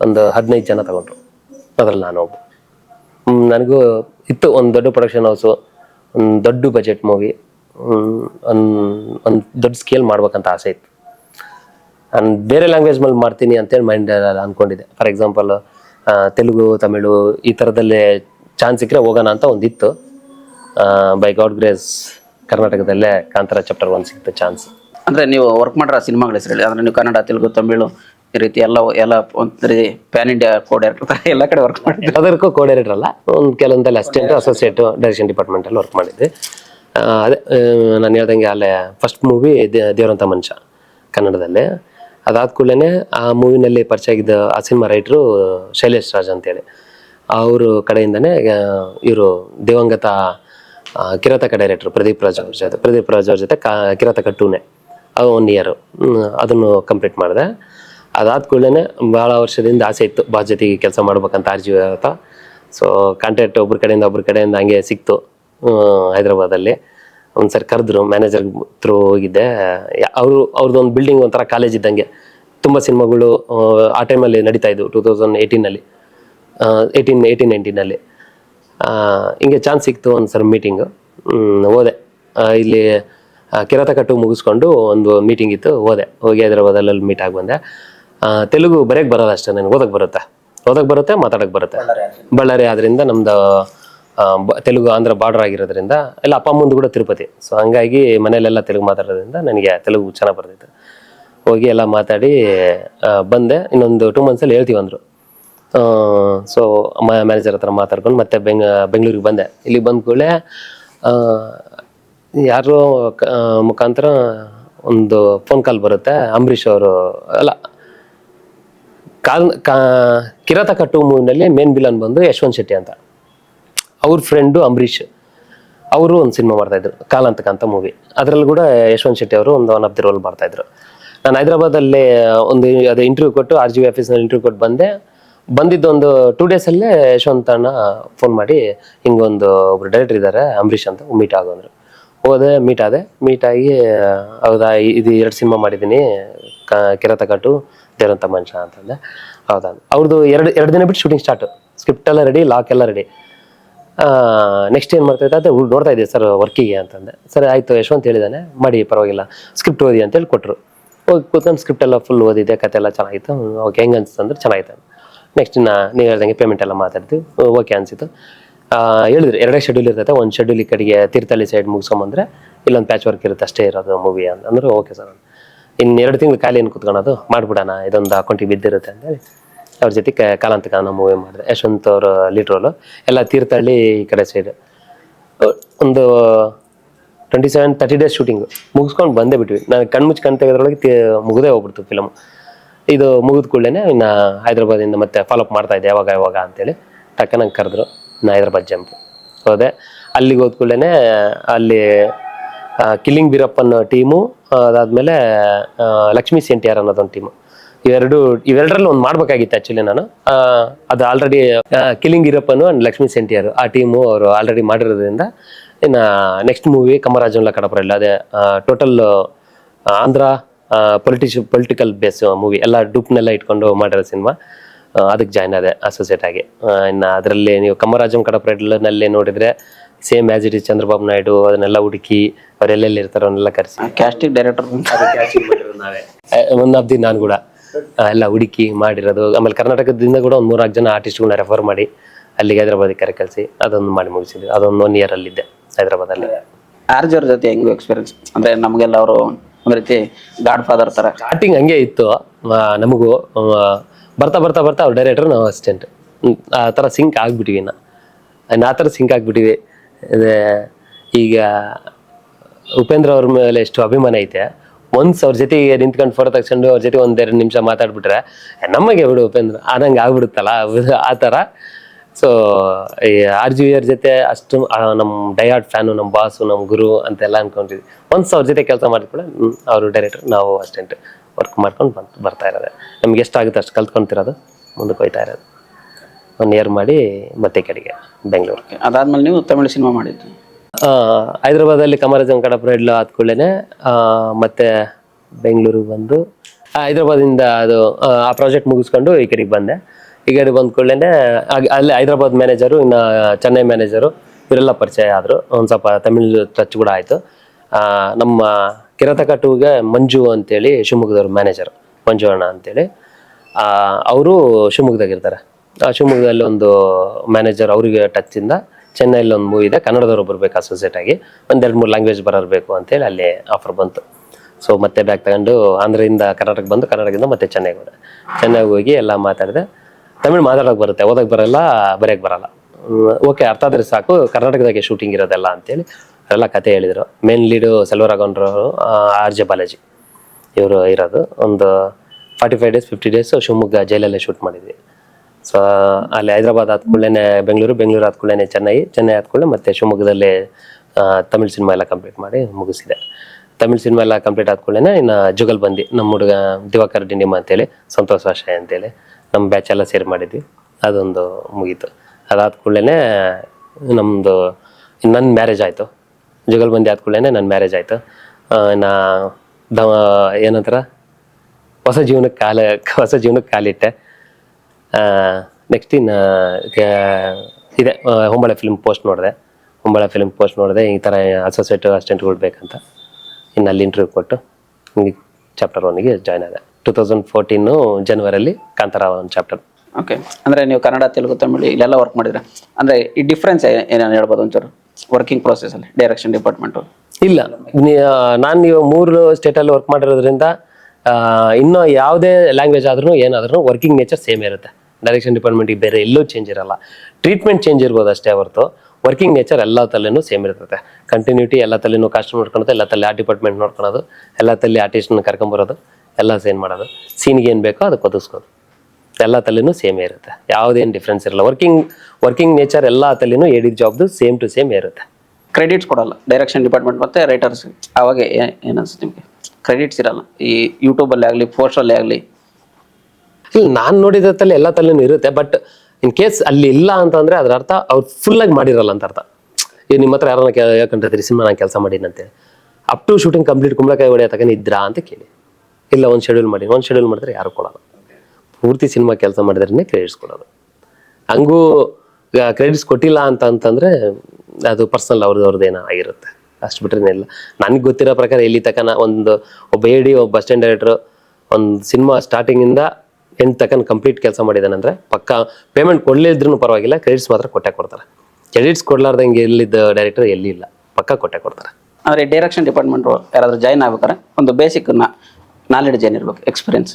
Speaker 1: ಒಂದು ಹದಿನೈದು ಜನ ತಗೊಂಡ್ರು. ಅದ್ರಲ್ಲಿ ನಾನು ಒಬ್ಬ. ನನಗೂ ಇತ್ತು ಒಂದು ದೊಡ್ಡ ಪ್ರೊಡಕ್ಷನ್ ಹೌಸು ಒಂದು ದೊಡ್ಡ ಬಜೆಟ್ ಮೂವಿ ಒಂದು ಒಂದು ದೊಡ್ಡ ಸ್ಕೇಲ್ ಮಾಡ್ಬೇಕಂತ ಆಸೆ ಇತ್ತು. ನಾನು ಬೇರೆ ಲ್ಯಾಂಗ್ವೇಜ್ ಮೇಲೆ ಮಾಡ್ತೀನಿ ಅಂತೇಳಿ ಮೈಂಡ್ ಅಂದ್ಕೊಂಡಿದ್ದೆ ಫಾರ್ ಎಕ್ಸಾಂಪಲ್ ತೆಲುಗು, ತಮಿಳು ಈ ಥರದಲ್ಲೇ ಚಾನ್ಸ್ ಸಿಕ್ಕರೆ ಹೋಗೋಣ ಅಂತ ಒಂದಿತ್ತು. ಬೈ ಗಾಡ್ ಗ್ರೇಸ್ ಕರ್ನಾಟಕದಲ್ಲೇ ಕಾಂತಾರ ಚಾಪ್ಟರ್ ಒನ್ ಸಿಕ್ತು ಚಾನ್ಸ್
Speaker 2: ಅಂದ್ರೆ ನೀವು ವರ್ಕ್ ಮಾಡಿರೋ ಸಿನಿಮಾಗಳ ಹೆಸರು ಹೇಳಿ ಅಂದರೆ ನೀವು ಕನ್ನಡ, ತೆಲುಗು, ತಮಿಳು ಈ ರೀತಿ ಎಲ್ಲ ಎಲ್ಲ ಒಂದು ಪ್ಯಾನ್ ಇಂಡಿಯಾ ಕೋಡ್ ಎಲ್ಲ ಕಡೆ ವರ್ಕ್ ಮಾಡಿದ್ರಿ
Speaker 1: ಅದಕ್ಕೂ ಕೋ ಡೈರೆಕ್ಟರ್ ಅಲ್ಲ ಒಂದು ಕೆಲವೊಂದಲ್ಲಿ ಅಸಿಸ್ಟೆಂಟ್ ಅಸೋಸಿಯೇಟ್ ಡೈರೆಕ್ಷನ್ ಡಿಪಾರ್ಟ್ಮೆಂಟಲ್ಲಿ ವರ್ಕ್ ಮಾಡಿದ್ದೆ ಅದೇ ನಾನು ಹೇಳ್ದಂಗೆ ಅಲ್ಲೇ ಫಸ್ಟ್ ಮೂವಿ ದೇವರಂತ ಮನುಷ್ಯ ಕನ್ನಡದಲ್ಲಿ. ಅದಾದ ಕೂಡಲೇ ಆ ಮೂವಿನಲ್ಲಿ ಪರಿಚಯ ಆಗಿದ್ದ ಆ ಸಿನಿಮಾ ರೈಟ್ರು ಶೈಲೇಶ್ ರಾಜ್ ಅಂತೇಳಿ. ಅವರು ಕಡೆಯಿಂದನೇ ಇವರು ದಿವಂಗತ ಕಿರತಕ ಡೈರೆಕ್ಟ್ರು ಪ್ರದೀಪ್ ರಾಜ್ ಅವ್ರ ಜೊತೆ, ಪ್ರದೀಪ್ ರಾಜ್ ಅವ್ರ ಜೊತೆ ಕಾ ಕಿರತಕ ಟೂನೆ ಒನ್ ಇಯರು ಅದನ್ನು ಕಂಪ್ಲೀಟ್ ಮಾಡಿದೆ. ಅದಾದ ಕೂಡಲೇ ಭಾಳ ವರ್ಷದಿಂದ ಆಸೆ ಇತ್ತು ಬಾಸ್ ಜೊತೆಗೆ ಕೆಲಸ ಮಾಡ್ಬೇಕಂತ ಆರ್ಜಿ ಅಂತ ಸೊ ಕಾಂಟ್ಯಾಕ್ಟ್ ಒಬ್ರ ಕಡೆಯಿಂದ ಒಬ್ರ ಕಡೆಯಿಂದ ಹಂಗೆ ಸಿಕ್ತು ಹೈದ್ರಾಬಾದಲ್ಲಿ. ಒಂದ್ಸರಿ ಕರೆದ್ರು ಮ್ಯಾನೇಜರ್ ಥ್ರೂ ಹೋಗಿದ್ದೆ. ಅವರು ಅವ್ರದ್ದೊಂದು ಬಿಲ್ಡಿಂಗ್ ಒಂಥರ ಕಾಲೇಜ್ ಇದ್ದಂಗೆ. ತುಂಬ ಸಿನಿಮಾಗಳು, ಆ ಟೈಮಲ್ಲಿ ನಡೀತಾ ಇದ್ದವು ಟೂ ತೌಸಂಡ್ ಏಯ್ಟೀನಲ್ಲಿ ಏಯ್ಟೀನ್ ಏಯ್ಟೀನ್ ನೈನ್ಟೀನಲ್ಲಿ ಹಿಂಗೆ ಚಾನ್ಸ್ ಸಿಕ್ತು ಒಂದು ಸರ್ ಮೀಟಿಂಗು ಹೋದೆ. ಇಲ್ಲಿ ಆ, ಕಟ್ಟು ಮುಗಿಸ್ಕೊಂಡು ಒಂದು ಮೀಟಿಂಗ್ ಇತ್ತು ಹೋದೆ. ಹೋಗಿ ಹೈದ್ರಾಬಾದಲ್ಲಿ ಮೀಟ್ ಆಗಿ ಬಂದೆ. ತೆಲುಗು ಬರೆಯಕ್ಕೆ ಬರೋಲ್ಲ ಅಷ್ಟೇ ನನಗೆ ಓದಕ್ಕೆ ಬರುತ್ತೆ. ಓದಕ್ಕೆ ಬರುತ್ತೆ ಮಾತಾಡಕ್ಕೆ ಬರುತ್ತೆ. ಬಳ್ಳಾರಿ ಆದ್ರಿಂದ ನಮ್ದು ಬ- ತೆಲುಗು ಆಂಧ್ರ ಬಾರ್ಡರ್ ಆಗಿರೋದ್ರಿಂದ ಎಲ್ಲ ಅಪ್ಪ ಅಮ್ಮಂದು ಕೂಡ ತಿರುಪತಿ. ಸೊ ಹಂಗಾಗಿ ಮನೇಲೆಲ್ಲ ತೆಲುಗು ಮಾತಾಡೋದ್ರಿಂದ ನನಗೆ ತೆಲುಗು ಚೆನ್ನಾಗಿ ಬರ್ತಿತ್ತು ಹೋಗಿ ಎಲ್ಲ ಮಾತಾಡಿ ಬಂದೆ. ಇನ್ನೊಂದು ಟೂ ಮಂತ್ಸಲ್ಲಿ ಹೇಳ್ತೀವಿ ಅಂದರು. ಸೊ ಮ್ಯಾನೇಜರ್ ಹತ್ರ ಮಾತಾಡ್ಕೊಂಡು ಮತ್ತೆ ಬೆಂಗ ಬೆಂಗಳೂರಿಗೆ ಬಂದೆ. ಇಲ್ಲಿಗೆ ಬಂದ ಕೂಡಲೇ ಯಾರೋ ಮುಖಾಂತರ ಒಂದು ಫೋನ್ ಕಾಲ್ ಬರುತ್ತೆ. ಅಂಬರೀಷ್ ಅವರು, ಅಲ್ಲ, ಕಾಲ್, ಕಾ ಕಟ್ಟು ಮೂವಿನಲ್ಲಿ ಮೇನ್ ವಿಲನ್ ಬಂದು ಯಶವಂತ್ ಶೆಟ್ಟಿ ಅಂತ. ಅವ್ರ ಫ್ರೆಂಡು ಅಂಬರೀಷ್. ಅವರು ಒಂದು ಸಿನಿಮಾ ಮಾಡ್ತಾಯಿದ್ರು ಕಾಲಾಂತಕ ಅಂತ ಮೂವಿ ಅದರಲ್ಲಿ ಕೂಡ ಯಶವಂತ್ ಶೆಟ್ಟಿ ಅವರು ಒಂದು ಒನ್ ಆಫ್ ದಿ ರೋಲ್ ಮಾಡ್ತಾಯಿದ್ರು ನಾನು ಹೈದರಾಬಾದಲ್ಲಿ ಒಂದು ಅದೇ ಇಂಟರ್ವ್ಯೂ ಕೊಟ್ಟು ಆರ್ ಜಿ ಬಿ ಆಫೀಸ್ನಲ್ಲಿ ಇಂಟರ್ವ್ಯೂ ಕೊಟ್ಟು ಬಂದೆ. ಬಂದಿದ್ದೊಂದು ಟೂ ಡೇಸಲ್ಲೇ ಯಶವಂತನ ಫೋನ್ ಮಾಡಿ, ಹಿಂಗೊಂದು ಒಬ್ರು ಡೈರೆಕ್ಟರ್ ಇದ್ದಾರೆ, ಅಂಬರೀಷ್ ಅಂತ ಮೀಟ್ ಆಗೋ ಅಂದ್ರು ಹೋದೆ ಮೀಟ್ ಆದೆ. ಮೀಟ್ ಆಗಿ ಹೌದಾ ಇದು ಎರಡು ಸಿನಿಮಾ ಮಾಡಿದ್ದೀನಿ. ಕ ಕಿರಾತಕ ಟು ದೇವರಂತ ಮನುಷ್ಯ ಅಂತಂದೆ. ಹೌದಾ ಅವ್ರದ್ದು ಎರಡು ಎರಡು ದಿನ ಬಿಟ್ಟು ಶೂಟಿಂಗ್ ಸ್ಟಾರ್ಟ್ ಸ್ಕ್ರಿಪ್ಟ್ ಎಲ್ಲ ರೆಡಿ ಲಾಕ್ ಎಲ್ಲ ರೆಡಿ ನೆಕ್ಸ್ಟ್ ಏನು ಮಾಡ್ತಾ ಇದ್ದೆ, ಅದು ನೋಡ್ತಾ ಇದ್ದೆ ಸರ್ ವರ್ಕಿಗೆ ಅಂತಂದೆ. ಸರ್, ಆಯಿತು ಅಂತ ಹೇಳಿದಾನೆ, ಮಾಡಿ, ಪರವಾಗಿಲ್ಲ. ಸ್ಕ್ರಿಪ್ಟ್ ಓದಿ ಅಂತೇಳಿ ಕೊಟ್ಟರು ಹೋಗಿ ಕೂತ್ಕೊಂಡು ಸ್ಕ್ರಿಪ್ಟ್ ಎಲ್ಲ ಫುಲ್ ಓದಿದೆ ಕತೆ ಎಲ್ಲ ಚೆನ್ನಾಗಿತ್ತು. ಓಕೆ ಹೆಂಗೆ ಅನ್ಸುತ್ತೆ ಅಂದ್ರೆ ಚೆನ್ನಾಗಿತ್ತು. ನೆಕ್ಸ್ಟ್ ನಾ ನೀವು ಹೇಳ್ದಂಗೆ ಪೇಮೆಂಟ್ ಎಲ್ಲ ಮಾತಾಡ್ತೀವಿ. ಓಕೆ ಅನಿಸಿತು ಹೇಳಿದ್ರು, ಎರಡೇ ಶೆಡ್ಯೂಲ್ ಇರ್ತೈತೆ, ಒಂದು ಶೆಡ್ಯೂಲ್ ಈ ಕಡೆಗೆ ತೀರ್ಥಹಳ್ಳಿ ಸೈಡ್ ಮುಗಿಸ್ಕೊಂಬಂದ್ರೆ ಇಲ್ಲೊಂದು ಪ್ಯಾಚ್ ವರ್ಕ್ ಇರುತ್ತೆ, ಅಷ್ಟೇ ಇರೋದು ಮೂವಿ ಅಂತ. ಅಂದ್ರೆ ಓಕೆ ಸರ್ ಇನ್ನು ಎರಡು ತಿಂಗಳು ಖಾಲಿ ಏನು ಕುತ್ಕೊಳೋದು? ಮಾಡ್ಬಿಡೋಣ, ಇದೊಂದು ಅಕೌಂಟಿಗೆ ಬಿದ್ದಿರುತ್ತೆ ಅಂತೇಳಿ ಅವ್ರ ಜೊತೆ ಕಾಲಾಂತಕ ಅನ್ನೋ ಮೂವಿ ಮಾಡಿದೆ ಯಶವಂತ್ ಅವರು ಲೀಡ್ ಎಲ್ಲ ತೀರ್ಥಹಳ್ಳಿ ಈ ಕಡೆ ಸೈಡ್ ಒಂದು twenty seven thirty days shooting ಮುಗಿಸ್ಕೊಂಡು ಬಂದೇ ಬಿಟ್ವಿ. ನಾನು ಕಣ್ಮುಚ್ಚು ಕಣ್ ತೆಗೆದ್ರೊಳಗೆ ಮುಗಿದೇ ಹೋಗ್ಬಿಡ್ತು ಫಿಲಮ್ ಇದು ಮುಗಿದ ಕೂಡಲೇ ಇನ್ನು ಹೈದ್ರಾಬಾದಿಂದ ಮತ್ತೆ ಫಾಲೋಅಪ್ ಮಾಡ್ತಾ ಇದ್ದೆ, ಯಾವಾಗ ಯಾವಾಗ ಅಂತೇಳಿ. ಟಕ್ಕ ನಂಗೆ ಕರೆದ್ರು. ಹೈದ್ರಾಬಾದ್ ಜಂಪ್. ಹೋದೆ? ಅಲ್ಲಿಗೆ ಹೋದ ಕೂಡಲೇ ಅಲ್ಲಿ ಕಿಲ್ಲಿಂಗ್ ಬೀರಪ್ಪನ ಟೀಮು ಅದಾದಮೇಲೆ Lakshmi C N T R ಅನ್ನೋದೊಂದು ಟೀಮು. ಇವೆರಡು, ಇವೆರಡರಲ್ಲಿ ಒಂದು ಮಾಡಬೇಕಾಗಿತ್ತು ಆ್ಯಕ್ಚುಲಿ ನಾನು. ಅದು ಆಲ್ರೆಡಿ ಕಿಲಿಂಗ್ ಇರಪ್ಪನು ಅಂಡ್ ಲಕ್ಷ್ಮೀ ಸೆಂಟಿಯಾರು. ಆ ಟೀಮು ಅವರು ಆಲ್ರೆಡಿ ಮಾಡಿರೋದ್ರಿಂದ, ಇನ್ನು ನೆಕ್ಸ್ಟ್ ಮೂವಿ ಕಮರಾಜನ್ಲ ಕಡಪುರ ಇಲ್ಲ. ಅದೇ ಟೋಟಲ್ ಆಂಧ್ರ ಪೊಲಿಟಿಷ ಪೊಲಿಟಿಕಲ್ ಬೇಸ್ ಮೂವಿ ಎಲ್ಲ ಡೂಪ್ನೆಲ್ಲ ಇಟ್ಕೊಂಡು ಮಾಡಿರೋ ಸಿನಿಮಾ ಅದಕ್ಕೆ ಜಾಯ್ನ್ ಆದೆ ಅಸೋಸಿಯೇಟ್ ಆಗಿ. ಇನ್ನು ಅದರಲ್ಲಿ ನೀವು ಕಮರಾಜಂ ಕಡಪರೆಡ್ನಲ್ಲಿ ನೋಡಿದ್ರೆ same as it is Chandrababu Naidu ಅದನ್ನೆಲ್ಲ ಹುಡುಕಿ ಅವರೆಲ್ಲೆಲ್ಲಿ ಇರ್ತಾರೋ ಅವನ್ನೆಲ್ಲ ಕರೆಸಿ.
Speaker 2: Casting director
Speaker 1: one of the ನಾನು ಕೂಡ. ಎಲ್ಲ ಹುಡುಕಿ ಮಾಡಿರೋದು. ಆಮೇಲೆ ಕರ್ನಾಟಕದಿಂದ ಕೂಡ ಒಂದು ಮೂರ್ನಾಲ್ಕು ಜನ ಆರ್ಟಿಸ್ಟ್ಗಳನ್ನ ರೆಫರ್ ಮಾಡಿ ಅಲ್ಲಿಗೆ ಹೈದರಾಬಾದಿಗೆ ಕರೆ ಕಳಿಸಿ ಅದೊಂದು ಮಾಡಿ ಮುಗಿಸಿದ್ವಿ. ಅದೊಂದು ಒನ್ ಇಯರ್ ಅಲ್ಲಿದ್ದೆ ಹೈದ್ರಾಬಾದಲ್ಲಿ
Speaker 2: ಆರ್ಜಿ ಅವ್ರ ಜೊತೆ ಹೆಂಗು ಎಕ್ಸ್ಪೀರಿಯನ್ಸ್ ಅಂದ್ರೆ ನಮಗೆಲ್ಲ ಅವರು ಒಂದ್ ರೀತಿ ಗಾಡ್ ಫಾದರ್ ತರ.
Speaker 1: ಸ್ಟಾರ್ಟಿಂಗ್ ಹಂಗೆ ಇತ್ತು. ನಮಗೂ ಬರ್ತಾ ಬರ್ತಾ ಬರ್ತಾ ಅವ್ರ ಡೈರೆಕ್ಟರ್ ನಾವು ಅಸಿಸ್ಟೆಂಟ್ ಆ ಥರ ಸಿಂಕ್ ಆಗಿಬಿಟ್ಟಿವಿ ನಾ ಇನ್ನು ಆ ಥರ ಸಿಂಕ್ ಆಗಿಬಿಟ್ಟಿವಿ. ಈಗ ಉಪೇಂದ್ರ ಅವ್ರ ಮೇಲೆ ಎಷ್ಟು ಅಭಿಮಾನ ಐತೆ. ಒನ್ಸ್ ಅವ್ರ ಜೊತೆಗೆ ನಿಂತ್ಕೊಂಡು ಫೋಟೋ ತಗ್ಸ್ಕೊಂಡು ಅವ್ರ ಜೊತೆ ಒಂದೆರಡು ನಿಮಿಷ ಮಾತಾಡ್ಬಿಟ್ರೆ ನಮಗೆ ಬಿಡು ಉಪೇಂದ್ರ, ಆದಂಗೆ ಆಗ್ಬಿಡುತ್ತಲ್ಲ ಆ ಥರ ಸೊ ಈ ಆರ್ ಜಿ ಅವ್ರ ಜೊತೆ ಅಷ್ಟು ನಮ್ಮ ಡಯಾಡ್ ಫ್ಯಾನು ನಮ್ಮ ಬಾಸು ನಮ್ಮ ಗುರು ಅಂತೆಲ್ಲ ಅನ್ಕೊಂಡಿದ್ವಿ. ಒನ್ಸ್ ಅವ್ರ ಜೊತೆ ಕೆಲಸ ಮಾಡಿದ್ಮೇಲೆ ಅವರು ಡೈರೆಕ್ಟರ್ ನಾವು ಅಸಿಸ್ಟೆಂಟ್ ವರ್ಕ್ ಮಾಡ್ಕೊಂಡು ಬಂದು ಬರ್ತಾ ಇರೋದು. ನಮ್ಗೆ ಎಷ್ಟಾಗುತ್ತೆ ಅಷ್ಟು ಕಲ್ತ್ಕೊಂತಿರೋದು? ಮುಂದಕ್ಕೆ ಹೋಯ್ತಾ ಇರೋದು. ಒನ್ ಇಯರ್ ಮಾಡಿ ಮತ್ತೆ ಈ ಕಡೆಗೆ ಬೆಂಗಳೂರು
Speaker 2: ಅದಾದ್ಮೇಲೆ ನೀವು ತಮಿಳು ಸಿನಿಮಾ ಮಾಡಿದ್ದು?
Speaker 1: ಹೈದ್ರಾಬಾದಲ್ಲಿ ಕಮರಾಜನ್ ಕಡಪುರ ರೈಡ್ಲು ಆದ ಕೂಡಲೇ ಮತ್ತೆ ಬೆಂಗಳೂರಿಗೆ ಬಂದು ಹೈದ್ರಾಬಾದಿಂದ ಅದು ಆ, ಆ ಪ್ರಾಜೆಕ್ಟ್ ಮುಗಿಸ್ಕೊಂಡು ಈ ಕಡೆಗೆ ಬಂದೆ. ಈ ಕಡೆ ಬಂದ ಕೂಡಲೇ ಅಲ್ಲಿ ಹೈದ್ರಾಬಾದ್ ಮ್ಯಾನೇಜರು ಇನ್ನು ಚೆನ್ನೈ ಮ್ಯಾನೇಜರು ಇವರೆಲ್ಲ ಪರಿಚಯ ಆದರು. ಒಂದು ಸ್ವಲ್ಪ ತಮಿಳು ಟಚ್ ಕೂಡ ಆಯಿತು. ನಮ್ಮ ಕಿರತಕ ಟೂಗೆ ಮಂಜು ಅಂತೇಳಿ ಶಿವಮೊಗ್ಗದವ್ರ ಮ್ಯಾನೇಜರ್ ಮಂಜು ಅಣ್ಣ ಅಂತೇಳಿ. ಅವರು ಶಿವಮೊಗ್ಗದಾಗಿರ್ತಾರೆ ಆ ಶಿವಮೊಗ್ಗದಲ್ಲಿ ಒಂದು ಮ್ಯಾನೇಜರ್ ಅವರಿಗೆ ಟಚ್ಚಿಂದ ಚೆನ್ನೈಲಿ ಒಂದು ಮೂವಿ ಇದೆ, ಕನ್ನಡದವರು ಬರಬೇಕು ಅಸೋಸಿಯೇಟ್ ಆಗಿ. ಒಂದೆರಡು ಮೂರು ಲ್ಯಾಂಗ್ವೇಜ್ ಬರಬೇಕು ಬೇಕು ಅಂತೇಳಿ ಅಲ್ಲಿ ಆಫರ್ ಬಂತು. ಸೊ ಮತ್ತೆ ಬ್ಯಾಗ್ ತಗೊಂಡು ಆಂಧ್ರದಿಂದ ಕರ್ನಾಟಕ ಬಂದು ಕರ್ನಾಟಕದಿಂದ ಮತ್ತೆ ಚೆನ್ನೈಗೆ ಹೋದೆ. ಚೆನ್ನೈಗೆ ಹೋಗಿ ಎಲ್ಲ ಮಾತಾಡಿದೆ. ತಮಿಳು ಮಾತಾಡೋಕೆ ಬರುತ್ತೆ, ಓದೋಕೆ ಬರಲ್ಲ ಬರೆಯಕ್ಕೆ ಬರಲ್ಲ. ಓಕೆ ಅರ್ಥ ಆದರೆ ಸಾಕು, ಕರ್ನಾಟಕದಾಗೆ ಶೂಟಿಂಗ್ ಇರೋದೆಲ್ಲ ಅಂತೇಳಿ. ಎಲ್ಲ ಕತೆ ಹೇಳಿದರು. ಮೇನ್ ಲೀಡು ಸೆಲ್ವರಾಗೌಂಡ್ರವರು ಆರ್ ಜೆ ಬಾಲಾಜಿ. ಇವರು ಇರೋದು. ಒಂದು forty five days fifty days Shivamogga ಜೈಲಲ್ಲೇ shoot ಮಾಡಿದ್ವಿ. ಸೊ ಅಲ್ಲಿ ಹೈದ್ರಾಬಾದ್ ಆದ ಕೂಡಲೇ ಬೆಂಗಳೂರು ಬೆಂಗಳೂರು ಆದ ಕೂಡಲೇ ಚೆನ್ನೈ ಚೆನ್ನೈ ಆದ ಕೂಡಲೇ ಮತ್ತೆ ಶಿವಮೊಗ್ಗದಲ್ಲೇ ತಮಿಳು ತಮಿಳ್ ಸಿನಿಮಾ ಎಲ್ಲ ಕಂಪ್ಲೀಟ್ ಮಾಡಿ ಮುಗಿಸಿದೆ. ತಮಿಳು ಸಿನಿಮಾ ಎಲ್ಲ ಕಂಪ್ಲೀಟ್ ಆದ ಕೂಡಲೇ ಇನ್ನು ಜುಗಲ್ ಬಂದಿ ನಮ್ಮ ಹುಡುಗ ದಿವಾಕರ್ ಡಿಂಡಿಮ ಅಂತೇಳಿ, ಸಂತೋಷ್ ಆಶಯ ಅಂತೇಳಿ ನಮ್ಮ ಬ್ಯಾಚ್ ಎಲ್ಲ ಸೇರ್ ಮಾಡಿದ್ವಿ. ಅದೊಂದು ಮುಗೀತು. ಅದಾದ ಕೂಡಲೇ ನಮ್ಮದು ನನ್ನ ಮ್ಯಾರೇಜ್ ಆಯಿತು. ಜುಗಲ್ ಬಂದಿ ಆದ ಕೂಡಲೇ ನನ್ನ ಮ್ಯಾರೇಜ್ ಆಯಿತು. ನಾ, ದ, ಏನಂತಾರ? ಹೊಸ ಜೀವನಕ್ಕೆ ಕಾಲ, ಹೊಸ ಜೀವನಕ್ಕೆ ಕಾಲಿಟ್ಟೆ. ನೆಕ್ಸ್ಟ್ ಇನ್ನು ಇದೆ ಹೊಂಬಳೆ ಫಿಲ್ಮ್ ಪೋಸ್ಟ್ ನೋಡಿದೆ. ಹೊಂಬಳೆ ಫಿಲ್ಮ್ ಪೋಸ್ಟ್ ನೋಡಿದೆ, ಈ ಥರ ಅಸೋಸಿಯೇಟ್ ಅಸಿಸ್ಟೆಂಟ್ಗಳು ಬೇಕಂತ. ಇನ್ನು ಅಲ್ಲಿ ಇಂಟರ್ವ್ಯೂ ಕೊಟ್ಟು ಚಾಪ್ಟರ್ ಒನ್ಗೆ ಜಾಯ್ನ್ ಆದೆ. ಟೂ ತೌಸಂಡ್ ಫೋರ್ಟೀನು ಜನವರಿಯಲ್ಲಿ ಕಾಂತಾರ ಒಂದು ಚಾಪ್ಟರ್
Speaker 2: ಓಕೆ ಅಂದರೆ ನೀವು ಕನ್ನಡ, ತೆಲುಗು, ತಮಿಳು, ಇಲ್ಲೆಲ್ಲ ವರ್ಕ್ ಮಾಡಿದ್ರೆ. ಅಂದರೆ ಈ ಡಿಫ್ರೆನ್ಸ್ ಏನೇನು ಹೇಳ್ಬೋದು ಒಂಚೂರು? ವರ್ಕಿಂಗ್ ಪ್ರೊಸೆಸಲ್ಲಿ ಡೈರೆಕ್ಷನ್ ಡಿಪಾರ್ಟ್ಮೆಂಟು
Speaker 1: ಇಲ್ಲ ನಾನು ನೀವು ಮೂರು ಸ್ಟೇಟಲ್ಲಿ ವರ್ಕ್ ಮಾಡಿರೋದ್ರಿಂದ ಇನ್ನೂ ಯಾವುದೇ ಲ್ಯಾಂಗ್ವೇಜ್ ಆದ್ರೂ ಏನಾದ್ರೂ ವರ್ಕಿಂಗ್ ನೇಚರ್ ಸೇಮ್ ಇರುತ್ತೆ. ಡೈರೆಕ್ಷನ್ ಡಿಪಾರ್ಟ್ಮೆಂಟಿಗೆ ಬೇರೆ ಎಲ್ಲೂ ಚೇಂಜ್ ಇರಲ್ಲ. ಟ್ರೀಟ್ಮೆಂಟ್ ಚೇಂಜ್ ಇರ್ಬೋದು ಅಷ್ಟೇ ಹೊರತು. ವರ್ಕಿಂಗ್ ನೇಚರ್ ಎಲ್ಲ ತಲೆನೂ ಸೇಮ್ ಇರ್ತದೆ ಕಂಟಿನ್ಯೂಟಿ ಎಲ್ಲ ತಲೆನೂ ಕಾಸ್ಟ್ಯೂಮ್ ನೋಡ್ಕೊಳೋದು, ಎಲ್ಲ ತಲೆ ಆ ಡಿಪಾರ್ಟ್ಮೆಂಟ್ ನೋಡ್ಕೊಳೋದು, ಎಲ್ಲ ತಲೆ ಆರ್ಟಿಸ್ಟ್ನ ಕರ್ಕೊಂಬರೋದು, ಎಲ್ಲ ಸೇಮ್ ಮಾಡೋದು. ಸೀನ್ಗೆ ಏನು ಬೇಕೋ ಅದಕ್ಕೆ ಒದಗಿಸ್ಕೋದು. ಎಲ್ಲ ತಲೆನೂ ಸೇಮೇ ಇರುತ್ತೆ. ಯಾವುದೇನು ಡಿಫ್ರೆನ್ಸ್ ಇರಲ್ಲ. ವರ್ಕಿಂಗ್ ವರ್ಕಿಂಗ್ ನೇಚರ್ ಎಲ್ಲ ತಲೆನೂ ಎಡಿದ ಜಾಬ್ದು ಸೇಮ್ ಟು ಸೇಮ್ ಇರುತ್ತೆ.
Speaker 2: ಕ್ರೆಡಿಟ್ಸ್ ಕೊಡಲ್ಲ. ಡೈರೆಕ್ಷನ್ ಡಿಪಾರ್ಟ್ಮೆಂಟ್ ಮತ್ತೆ ರೈಟರ್ಸ್ ಅವಾಗ ಏನನ್ಸುತ್ತೆ ನಿಮಗೆ? ಕ್ರೆಡಿಟ್ಸ್ ಇರಲ್ಲ. ಈ ಯೂಟ್ಯೂಬಲ್ಲಿ ಆಗಲಿ ಪೋಸ್ಟಲ್ಲಿ ಆಗಲಿ.
Speaker 1: ಇಲ್ಲ ನಾನು ನೋಡಿದ ತಲೆ ಎಲ್ಲ ತಲೆನೂ ಇರುತ್ತೆ. ಬಟ್ ಇನ್ ಕೇಸ್ ಅಲ್ಲಿ ಇಲ್ಲ ಅಂತಂದ್ರೆ ಅದರ ಅರ್ಥ ಅವ್ರು ಫುಲ್ ಆಗಿ ಮಾಡಿರಲ್ಲ ಅಂತ ಅರ್ಥ. ಈಗ ನಿಮ್ಮ ಹತ್ರ ಯಾರನ್ನ ಹೇಳ್ಕೊಂಡಿರ್ತೀರಿ ಸಿನಿಮಾ ನಾನು ಕೆಲಸ ಮಾಡಿನಂತೆ. ಅಪ್ ಟು ಶೂಟಿಂಗ್ ಕಂಪ್ಲೀಟ್ ಕುಂಬಳಕಾಯಿ ಹೊಡೆಯೋ ತಗೊಂಡಿದ್ರಾ ಅಂತ ಕೇಳಿ. ಇಲ್ಲ ಒಂದು ಶೆಡ್ಯೂಲ್ ಮಾಡಿ. ಒಂದು ಶೆಡ್ಯೂಲ್ ಮಾಡಿದ್ರೆ ಯಾರು ಕೊಡಲ್ಲ. ಪೂರ್ತಿ ಸಿನಿಮಾ ಕೆಲಸ ಮಾಡಿದ್ರೆ ಕ್ರೆಡಿಟ್ಸ್ ಕೊಡೋದು. ಹಂಗೂ ಕ್ರೆಡಿಟ್ಸ್ ಕೊಟ್ಟಿಲ್ಲ ಅಂತ ಅಂತಂದ್ರೆ ಅದು ಪರ್ಸನಲ್ ಅವ್ರದ್ದು ಅವ್ರದ್ದೇನೋ ಆಗಿರುತ್ತೆ. ಅಷ್ಟು ಬಿಟ್ರೆ ಇಲ್ಲ. ನನಗೆ ಗೊತ್ತಿರೋ ಪ್ರಕಾರ ಇಲ್ಲಿ ತಕನ ಒಂದು ಒಬ್ಬ ಎಡಿ ಒಬ್ಬ ಅಸಿಸ್ಟೆಂಟ್ ಡೈರೆಕ್ಟ್ರು ಒಂದು ಸಿನಿಮಾ ಸ್ಟಾರ್ಟಿಂಗಿಂದ ಎಂಟು ತಕನ ಕಂಪ್ಲೀಟ್ ಕೆಲಸ ಮಾಡಿದಾನಂದ್ರೆ ಪಕ್ಕ ಪೇಮೆಂಟ್ ಕೊಡಲಿದ್ರೂ ಪರವಾಗಿಲ್ಲ ಕ್ರೆಡಿಟ್ಸ್ ಮಾತ್ರ ಕೊಟ್ಟೆ ಕೊಡ್ತಾರೆ. ಕ್ರೆಡಿಟ್ಸ್ ಕೊಡ್ಲಾರ್ದಂಗೆ ಎಲ್ಲಿದ್ದ ಡೈರೆಕ್ಟರ್ ಎಲ್ಲಿ ಇಲ್ಲ, ಪಕ್ಕ ಕೊಟ್ಟೆ ಕೊಡ್ತಾರೆ.
Speaker 2: ಆದರೆ ಡೈರೆಕ್ಷನ್ ಡಿಪಾರ್ಟ್ಮೆಂಟ್ ಯಾರಾದರೂ ಜಾಯ್ನ್ ಆಗ್ಬೇಕಾರೆ ಒಂದು ಬೇಸಿಕ್ ನಾಲೆಡ್ಜ್ ಏನಿರ್ಬೇಕು ಎಕ್ಸ್ಪೀರಿಯನ್ಸ್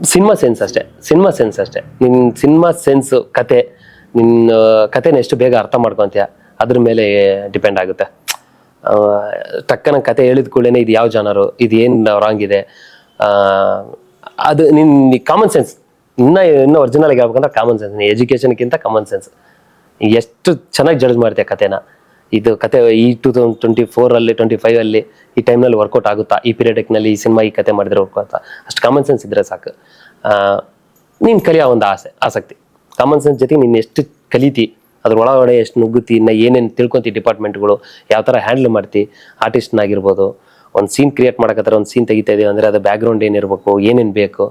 Speaker 1: ಸಿನಿಮಾ ಸೆನ್ಸ್ ಅಷ್ಟೇ, ಸಿನಿಮಾ ಸೆನ್ಸ್ ಅಷ್ಟೇ. ನಿನ್ನ ಸಿನಿಮಾ ಸೆನ್ಸ್ ಕತೆ ನಿನ್ನ ಕತೆನ ಎಷ್ಟು ಬೇಗ ಅರ್ಥ ಮಾಡ್ಕೊತೀಯ? ಅದ್ರ ಮೇಲೆ ಡಿಪೆಂಡ್ ಆಗುತ್ತೆ. ಟಕ್ಕನ ಕತೆ ಹೇಳಿದ ಕೂಡಲೇ ಇದು ಯಾವ ಜನರು, ಇದು ಏನು ರಾಂಗ್ ಇದೆ? ಅದು ನಿನ್ನ ಕಾಮನ್ ಸೆನ್ಸ್ ಇನ್ನ, ಇನ್ನೂ ಒರಿಜಿನಲ್ ಆಗಿ ಹೇಳ್ಬೇಕಂದ್ರೆ ಕಾಮನ್ ಸೆನ್ಸ್ ಎಜುಕೇಷನ್ಗಿಂತ ಕಾಮನ್ ಸೆನ್ಸ್ ಎಷ್ಟು ಚೆನ್ನಾಗಿ ಜಡ್ಜ್ ಮಾಡ್ತೀಯ ಕತೆನ? ಇದು ಕತೆ ಈ ಟೂ ತೌಸಂಡ್ ಟ್ವೆಂಟಿ ಫೋರಲ್ಲಿ ಟ್ವೆಂಟಿ ಫೈವಲ್ಲಿ ಈ ಟೈಮ್ನಲ್ಲಿ ವರ್ಕೌಟ್ ಆಗುತ್ತಾ? ಈ ಪೀರಿಯಡ್ನಲ್ಲಿ ಈ ಸಿನಿಮಾ ಈ ಕತೆ ಮಾಡಿದ್ರೆ ಆಗುತ್ತಾ? ಅಷ್ಟು ಕಾಮನ್ ಸೆನ್ಸ್ ಇದ್ರೆ ಸಾಕು. ನೀನು ಕಲಿಯೋ ಒಂದು ಆಸೆ, ಆಸಕ್ತಿ. ಕಾಮನ್ ಸೆನ್ಸ್ ಜೊತೆಗೆ ನೀನು ಎಷ್ಟು ಕಲಿತಿ, ಅದ್ರ ಒಳಗಡೆ ಎಷ್ಟು ನುಗ್ಗುತ್ತಿ, ಇನ್ನ ಏನೇನು ತಿಳ್ಕೊಂತಿ ಡಿಪಾರ್ಟ್ಮೆಂಟ್ಗಳು ಯಾವ ಥರ ಹ್ಯಾಂಡಲ್ ಮಾಡ್ತಿ ಆರ್ಟಿಸ್ಟ್ನಾಗಿರ್ಬೋದು ಒಂದು ಸೀನ್ ಕ್ರಿಯೇಟ್ ಮಾಡಕತ್ತಾರೆ, ಒಂದು ಸೀನ್ ತೆಗಿತಾ ಇದೀವಿ ಅಂದರೆ ಅದು ಬ್ಯಾಕ್ಗ್ರೌಂಡ್ ಏನಿರಬೇಕು ಏನೇನು ಬೇಕು,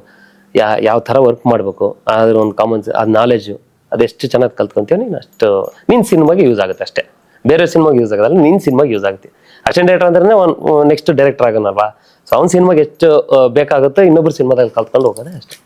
Speaker 1: ಯಾ, ಯಾವ ಥರ ವರ್ಕ್ ಮಾಡಬೇಕು ಅದ್ರ ಒಂದು ಕಾಮನ್ ಅದು ನಾಲೆಜು ಅದೆಷ್ಟು ಚೆನ್ನಾಗಿ ಕಲ್ತ್ಕೊಂತೀವಿ ನೀನು ಅಷ್ಟು ನಿನ್ನ ಸಿನಿಮಾಗೆ ಯೂಸ್ ಆಗುತ್ತೆ ಅಷ್ಟೇ. ಬೇರೆ ಸಿನಿಮಾಗೆ ಯೂಸ್ ಆಗೋದಲ್ಲ ನಿನ್ನ ಸಿನಿಮಾಗೆ ಯೂಸ್ ಆಗುತ್ತೆ ಅಸಿಸ್ಟೆಂಟ್ ಡೈರೆಕ್ಟರ್ ಅಂದ್ರೆ ಒಂದು ನೆಕ್ಸ್ಟ್ ಡೈರೆಕ್ಟರ್ ಆಗೋನಲ್ವಾ? ಸೊ ಅವ್ನ ಸಿನಿಮಾಗೆ ಎಷ್ಟು ಬೇಕಾಗುತ್ತೆ ಬೇಕಾಗುತ್ತೋ ಇನ್ನೊಬ್ರು ಸಿನಿಮಾದಲ್ಲಿ ಕಲ್ತ್ಕೊಂಡು ಹೋಗೋದೇ ಅಷ್ಟೇ.